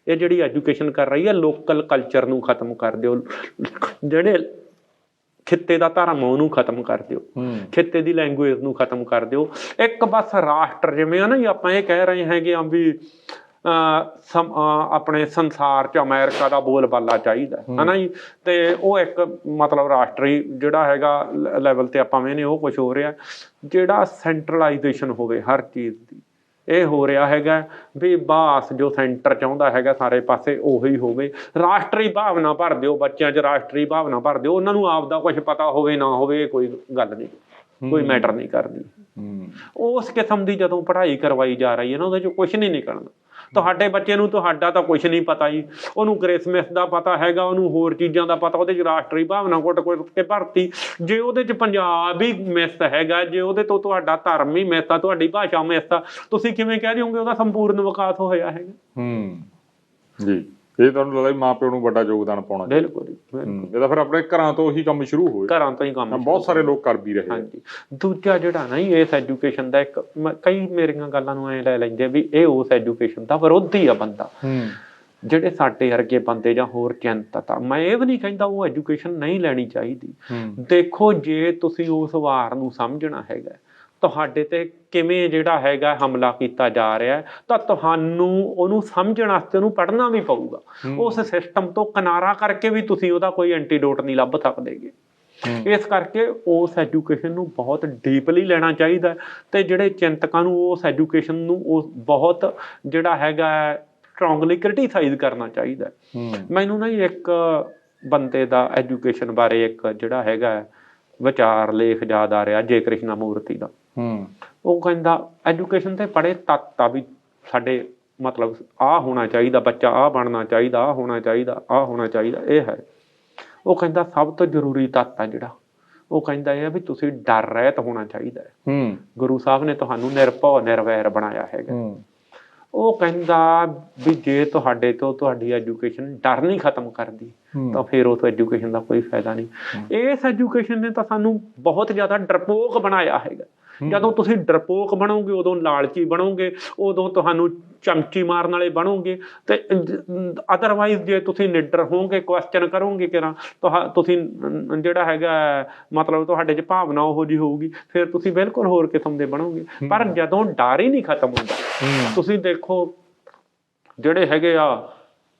ਇਹ ਜਿਹੜੀ ਐਜੂਕੇਸ਼ਨ ਕਰ ਰਹੀ ਹੈ ਲੋਕਲ ਕਲਚਰ ਨੂੰ ਖਤਮ ਕਰ ਦਿਓ। ਜਿਹੜੇ ਖਿੱਤੇ ਦਾ ਧਰਮ ਉਹਨੂੰ ਖਤਮ ਕਰ ਦਿਓ। ਖਿੱਤੇ ਦੀ ਲੈਂਗੁਏਜ ਨੂੰ ਖਤਮ ਕਰ ਦਿਓ। ਇੱਕ ਬਸ ਰਾਸ਼ਟਰ ਜਿਵੇਂ ਆ ਨਾ ਜੀ ਆਪਾਂ ਇਹ ਕਹਿ ਰਹੇ ਹੈਗੇ ਆ ਵੀ ਆਪਣੇ ਸੰਸਾਰ ਚ ਅਮਰੀਕਾ ਦਾ ਬੋਲਬਾਲਾ ਚਾਹੀਦਾ। ਹੈ। ਨਾ ਜੀ? ਤੇ ਉਹ ਇੱਕ ਮਤਲਬ ਰਾਸ਼ਟਰੀ ਜਿਹੜਾ ਹੈਗਾ ਲੈਵਲ ਤੇ ਆਪਾਂ ਵੇਨੇ ਉਹ ਕੁਝ ਹੋ ਰਿਹਾ। ਜਿਹੜਾ ਸੈਂਟਰਲਾਈਜੇਸ਼ਨ ਹੋਵੇ ਹਰ ਚੀਜ਼ ਦੀ। ਇਹ ਹੋ ਰਿਹਾ ਹੈਗਾ ਵੀ ਬਾਸ ਜੋ ਸੈਂਟਰ ਚਾਹੁੰਦਾ ਹੈਗਾ ਸਾਰੇ ਪਾਸੇ ਉਹੀ ਹੋਵੇ। ਰਾਸ਼ਟਰੀ ਭਾਵਨਾ ਭਰ ਦਿਓ ਬੱਚਿਆਂ 'ਚ ਰਾਸ਼ਟਰੀ ਭਾਵਨਾ ਭਰ ਦਿਓ। ਉਹਨਾਂ ਨੂੰ ਆਪ ਦਾ ਕੁਝ ਪਤਾ ਹੋਵੇ ਨਾ ਹੋਵੇ ਕੋਈ ਗੱਲ ਨਹੀਂ। ਕੋਈ ਮੈਟਰ ਨਹੀਂ ਕਰਦੀ। ਉਸ ਕਿਸਮ ਦੀ ਜਦੋਂ ਪੜ੍ਹਾਈ ਕਰਵਾਈ ਜਾ ਰਹੀ ਹੈ ਨਾ ਉਹਦੇ 'ਚ ਕੁਝ ਨਹੀਂ ਨਿਕਲਣਾ। ਤੁਹਾਡੇ ਬੱਚੇ ਨੂੰ ਤੁਹਾਡਾ ਤਾਂ ਕੁਝ ਨਹੀਂ ਪਤਾ ਜੀ। ਉਹਨੂੰ ਕ੍ਰਿਸਮਸ ਦਾ ਪਤਾ ਹੈਗਾ, ਉਹਨੂੰ ਹੋਰ ਚੀਜ਼ਾਂ ਦਾ ਪਤਾ, ਉਹਦੇ 'ਚ ਰਾਸ਼ਟਰੀ ਭਾਵਨਾ ਕੁੱਟ ਕੁੱਟ ਕੇ ਭਰਤੀ। ਜੇ ਉਹਦੇ 'ਚ ਪੰਜਾਬ ਹੀ ਮਿਸ ਹੈਗਾ, ਜੇ ਉਹਦੇ ਤੋਂ ਤੁਹਾਡਾ ਧਰਮ ਹੀ ਮਿਸ ਆ, ਤੁਹਾਡੀ ਭਾਸ਼ਾ ਮਿਸ ਆ, ਤੁਸੀਂ ਕਿਵੇਂ ਕਹਿ ਦਿਓਗੇ ਉਹਦਾ ਸੰਪੂਰਨ ਵਿਕਾਸ ਹੋਇਆ ਹੈਗਾ? ਹੂੰ, ਜੀ। ਇਹ ਤੁਹਾਨੂੰ ਲੱਗਦਾ ਵੀ ਮਾਪਿਓ ਨੂੰ ਵੱਡਾ ਯੋਗਦਾਨ ਪਾਉਣਾ ਬਿਲਕੁਲ ਜੀ, ਬਿਲਕੁਲ। ਹੂੰ। ਇਹਦਾ ਫਿਰ ਆਪਣੇ ਘਰਾਂ ਤੋਂ ਹੀ ਕੰਮ ਸ਼ੁਰੂ ਹੋਵੇ ਘਰਾਂ ਤੋਂ ਹੀ ਕੰਮ ਬਹੁਤ ਸਾਰੇ ਲੋਕ ਕਰ ਵੀ ਰਹੇ। ਹਾਂਜੀ। ਦੂਜਾ ਜਿਹੜਾ ਨਾ ਇਸ ਐਜੂਕੇਸ਼ਨ ਦਾ ਇੱਕ ਕਈ ਮੇਰੀਆਂ ਗੱਲਾਂ ਨੂੰ ਐ ਲੈ ਲੈਂਦੇ ਵੀ ਇਹ ਉਸ ਐਜੂਕੇਸ਼ਨ ਦਾ ਵਿਰੋਧੀ ਆ ਬੰਦਾ। ਜਿਹੜੇ ਸਾਡੇ ਵਰਗੇ ਬੰਦੇ ਜਾਂ ਹੋਰ ਚਿੰਤਤ ਆ ਮੈਂ ਇਹ ਵੀ ਨਹੀਂ ਕਹਿੰਦਾ ਉਹ ਐਜੂਕੇਸ਼ਨ ਨਹੀਂ ਲੈਣੀ ਚਾਹੀਦੀ। ਦੇਖੋ ਜੇ ਤੁਸੀਂ ਉਸ ਵਾਰ ਨੂੰ ਸਮਝਣਾ ਹੈਗਾ ਤੁਹਾਡੇ ਤੇ ਕਿਵੇਂ ਜਿਹੜਾ ਹੈਗਾ ਹਮਲਾ ਕੀਤਾ ਜਾ ਰਿਹਾ ਤਾਂ ਤੁਹਾਨੂੰ ਉਹਨੂੰ ਸਮਝਣ ਵਾਸਤੇ ਉਹਨੂੰ ਪੜ੍ਹਨਾ ਵੀ ਪਊਗਾ। ਉਸ ਸਿਸਟਮ ਤੋਂ ਕਿਨਾਰਾ ਕਰਕੇ ਵੀ ਤੁਸੀਂ ਉਹਦਾ ਕੋਈ ਐਂਟੀਡੋਟ ਨਹੀਂ ਲੱਭ ਸਕਦੇਗੇ। ਇਸ ਕਰਕੇ ਉਸ ਐਜੂਕੇਸ਼ਨ ਨੂੰ ਬਹੁਤ ਡੀਪਲੀ ਲੈਣਾ ਚਾਹੀਦਾ ਤੇ ਜਿਹੜੇ ਚਿੰਤਕਾਂ ਨੂੰ ਉਸ ਐਜੂਕੇਸ਼ਨ ਨੂੰ ਉਹ ਬਹੁਤ ਜਿਹੜਾ ਹੈਗਾ ਸਟਰੋਂਗਲੀ ਕ੍ਰਿਟੀਸਾਈਜ਼ ਕਰਨਾ ਚਾਹੀਦਾ ਮੈਨੂੰ ਨਾ ਇੱਕ ਬੰਦੇ ਦਾ ਐਜੂਕੇਸ਼ਨ ਬਾਰੇ ਇੱਕ ਜਿਹੜਾ ਹੈਗਾ ਵਿਚਾਰ ਲੇਖ ਯਾਦ ਆ ਰਿਹਾ ਜੇ ਕ੍ਰਿਸ਼ਨਾ ਮੂਰਤੀ ਦਾ। ਹੂੰ। ਉਹ ਕਹਿੰਦਾ ਐਜੂਕੇਸ਼ਨ ਤੇ ਪੜੇ ਤੱਤ ਆ ਵੀ ਸਾਡੇ ਮਤਲਬ ਆ ਹੋਣਾ ਚਾਹੀਦਾ ਬੱਚਾ ਆ ਬਣਨਾ ਚਾਹੀਦਾ ਆ ਹੋਣਾ ਚਾਹੀਦਾ ਆ ਹੋਣਾ ਚਾਹੀਦਾ ਇਹ ਹੈ। ਉਹ ਕਹਿੰਦਾ ਸਭ ਤੋਂ ਜ਼ਰੂਰੀ ਤੱਤ ਆ ਜਿਹੜਾ। ਉਹ ਕਹਿੰਦਾ ਇਹ ਆ ਵੀ ਤੁਸੀਂ ਡਰ ਰਹਿਤ ਹੋਣਾ ਚਾਹੀਦਾ ਹੈ। ਹੂੰ। ਗੁਰੂ ਸਾਹਿਬ ਨੇ ਤੁਹਾਨੂੰ ਨਿਰਭਉ ਨਿਰਵੈਰ ਬਣਾਇਆ ਹੈਗਾ। ਹੂੰ। ਉਹ ਕਹਿੰਦਾ ਵੀ ਜੇ ਤੁਹਾਡੇ ਤੋਂ ਤੁਹਾਡੀ ਐਜੂਕੇਸ਼ਨ ਡਰ ਨਹੀਂ ਖਤਮ ਕਰਦੀ। ਤਾਂ ਫਿਰ ਉਸ ਐਜੂਕੇਸ਼ਨ ਦਾ ਕੋਈ ਫਾਇਦਾ ਨਹੀਂ। ਇਸ ਐਜੂਕੇਸ਼ਨ ਨੇ ਤਾਂ ਸਾਨੂੰ ਬਹੁਤ ਜ਼ਿਆਦਾ ਡਰਪੋਕ ਬਣਾਇਆ ਹੈਗਾ। ਜਦੋਂ ਤੁਸੀਂ ਡਰਪੋਕ ਬਣੋਗੇ ਉਦੋਂ ਲਾਲਚੀ ਬਣੋਗੇ ਉਦੋਂ ਤੁਹਾਨੂੰ ਚਮਚੀ ਮਾਰਨ ਵਾਲੇ ਬਣੋਗੇ ਤੇ ਅਦਰਵਾਈਜ਼ ਜੇ ਤੁਸੀਂ ਨਿਡਰ ਹੋਵੋਗੇ ਕੁਐਸਚਨ ਕਰੋਗੇ ਕਿਰਾਂ ਤੁਹਾ ਤੁਸੀਂ ਜਿਹੜਾ ਹੈਗਾ ਮਤਲਬ ਤੁਹਾਡੇ 'ਚ ਭਾਵਨਾ ਉਹੋ ਜੀ ਹੋਊਗੀ ਫਿਰ ਤੁਸੀਂ ਬਿਲਕੁਲ ਹੋਰ ਕਿਸਮ ਦੇ ਬਣੋਗੇ। ਪਰ ਜਦੋਂ ਡਰ ਹੀ ਨਹੀਂ ਖਤਮ ਹੁੰਦਾ ਹੂੰ। ਤੁਸੀਂ ਦੇਖੋ ਜਿਹੜੇ ਹੈਗੇ ਆ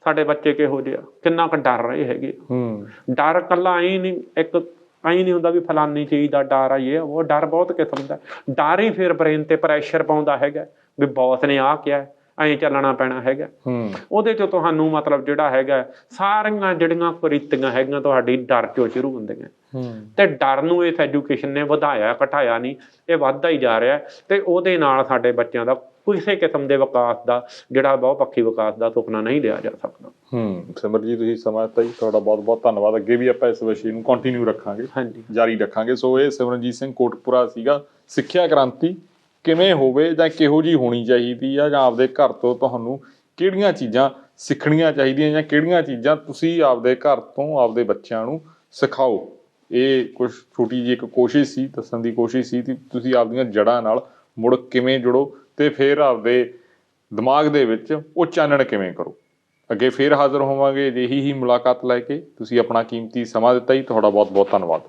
ਸਾਡੇ ਬੱਚੇ ਕਿਹੋ ਜਿਹੇ ਆ ਕਿੰਨਾ ਕੁ ਡਰ ਰਹੇ ਹੈਗੇ। ਹੂੰ। ਡਰ ਕੱਲਾ ਐਂ ਨਹੀਂ ਇੱਕ ਐਂ ਨਹੀਂ ਹੁੰਦਾ ਵੀ ਫਲਾਨੀ ਚੀਜ਼ ਦਾ ਡਰ ਆ ਇਹ ਆ, ਉਹ ਡਰ ਬਹੁਤ ਕਿਸਮ ਦਾ। ਡਰ ਹੀ ਫਿਰ ਬ੍ਰੇਨ ਤੇ ਪ੍ਰੈਸ਼ਰ ਪਾਉਂਦਾ ਹੈਗਾ ਵੀ ਬੌਸ ਨੇ ਆਹ ਕਿਹਾ ਐਂ ਚੱਲਣਾ ਪੈਣਾ ਹੈਗਾ। ਹੂੰ। ਉਹਦੇ ਚ ਤੁਹਾਨੂੰ ਮਤਲਬ ਜਿਹੜਾ ਹੈਗਾ ਸਾਰੀਆਂ ਜਿਹੜੀਆਂ ਕੁਰੀਤੀਆਂ ਹੈਗੀਆਂ ਤੁਹਾਡੀ ਡਰ ਚੋਂ ਸ਼ੁਰੂ ਹੁੰਦੀਆਂ। ਤੇ ਡਰ ਨੂੰ ਇਸ ਐਜੂਕੇਸ਼ਨ ਨੇ ਵਧਾਇਆ ਘਟਾਇਆ ਨਹੀਂ ਇਹ ਵੱਧਦਾ ਹੀ ਜਾ ਰਿਹਾ। ਤੇ ਉਹਦੇ ਨਾਲ ਸਾਡੇ ਬੱਚਿਆਂ ਦਾ ਕਿਸੇ ਕਿਸਮ ਦੇ ਵਿਕਾਸ ਦਾ ਜਿਹੜਾ ਬਹੁਪੱਖੀ ਵਿਕਾਸ ਦਾ ਸੁਪਨਾ ਨਹੀਂ ਲਿਆ ਜਾ ਸਕਦਾ। ਹੂੰ ਸਿਮਰ ਜੀ ਤੁਸੀਂ ਸਮਾਂ ਦਿੱਤਾ ਜੀ ਤੁਹਾਡਾ ਬਹੁਤ ਬਹੁਤ ਧੰਨਵਾਦ। ਅੱਗੇ ਵੀ ਆਪਾਂ ਇਸ ਵਿਸ਼ੇ ਨੂੰ ਕੰਟੀਨਿਊ ਰੱਖਾਂਗੇ ਹਾਂਜੀ। ਜਾਰੀ ਰੱਖਾਂਗੇ। ਸੋ ਇਹ ਸਿਮਰਨਜੀਤ ਸਿੰਘ ਕੋਟਪੁਰਾ ਸੀਗਾ ਸਿੱਖਿਆ ਕ੍ਰਾਂਤੀ ਕਿਵੇਂ ਹੋਵੇ ਜਾਂ ਕਿਹੋ ਜੀ ਹੋਣੀ ਚਾਹੀਦੀ ਆ ਜਾਂ ਆਪਦੇ ਘਰ ਤੋਂ ਤੁਹਾਨੂੰ ਕਿਹੜੀਆਂ ਚੀਜ਼ਾਂ ਸਿੱਖਣੀਆਂ ਚਾਹੀਦੀਆਂ ਜਾਂ ਕਿਹੜੀਆਂ ਚੀਜ਼ਾਂ ਤੁਸੀਂ ਆਪਦੇ ਘਰ ਤੋਂ ਆਪਦੇ ਬੱਚਿਆਂ ਨੂੰ ਸਿਖਾਓ? ਇਹ ਕੁਝ ਛੋਟੀ ਜਿਹੀ ਇੱਕ ਕੋਸ਼ਿਸ਼ ਸੀ ਦੱਸਣ ਦੀ ਕੋਸ਼ਿਸ਼ ਸੀ ਕਿ ਤੁਸੀਂ ਆਪਦੀਆਂ ਜੜ੍ਹਾਂ ਨਾਲ ਮੁੜ ਕਿਵੇਂ ਜੁੜੋ? ਤੇ ਫਿਰ ਆਪਦੇ ਦਿਮਾਗ ਦੇ ਵਿੱਚ ਉਹ ਚਾਨਣ ਕਿਵੇਂ ਕਰੋ? ਅੱਗੇ ਫਿਰ ਹਾਜ਼ਰ ਹੋਵਾਂਗੇ, ਅਜਿਹੀ ਹੀ ਮੁਲਾਕਾਤ ਲੈ ਕੇ ਤੁਸੀਂ ਆਪਣਾ ਕੀਮਤੀ ਸਮਾਂ ਦਿੱਤਾ ਜੀ। ਤੁਹਾਡਾ ਬਹੁਤ ਬਹੁਤ ਧੰਨਵਾਦ।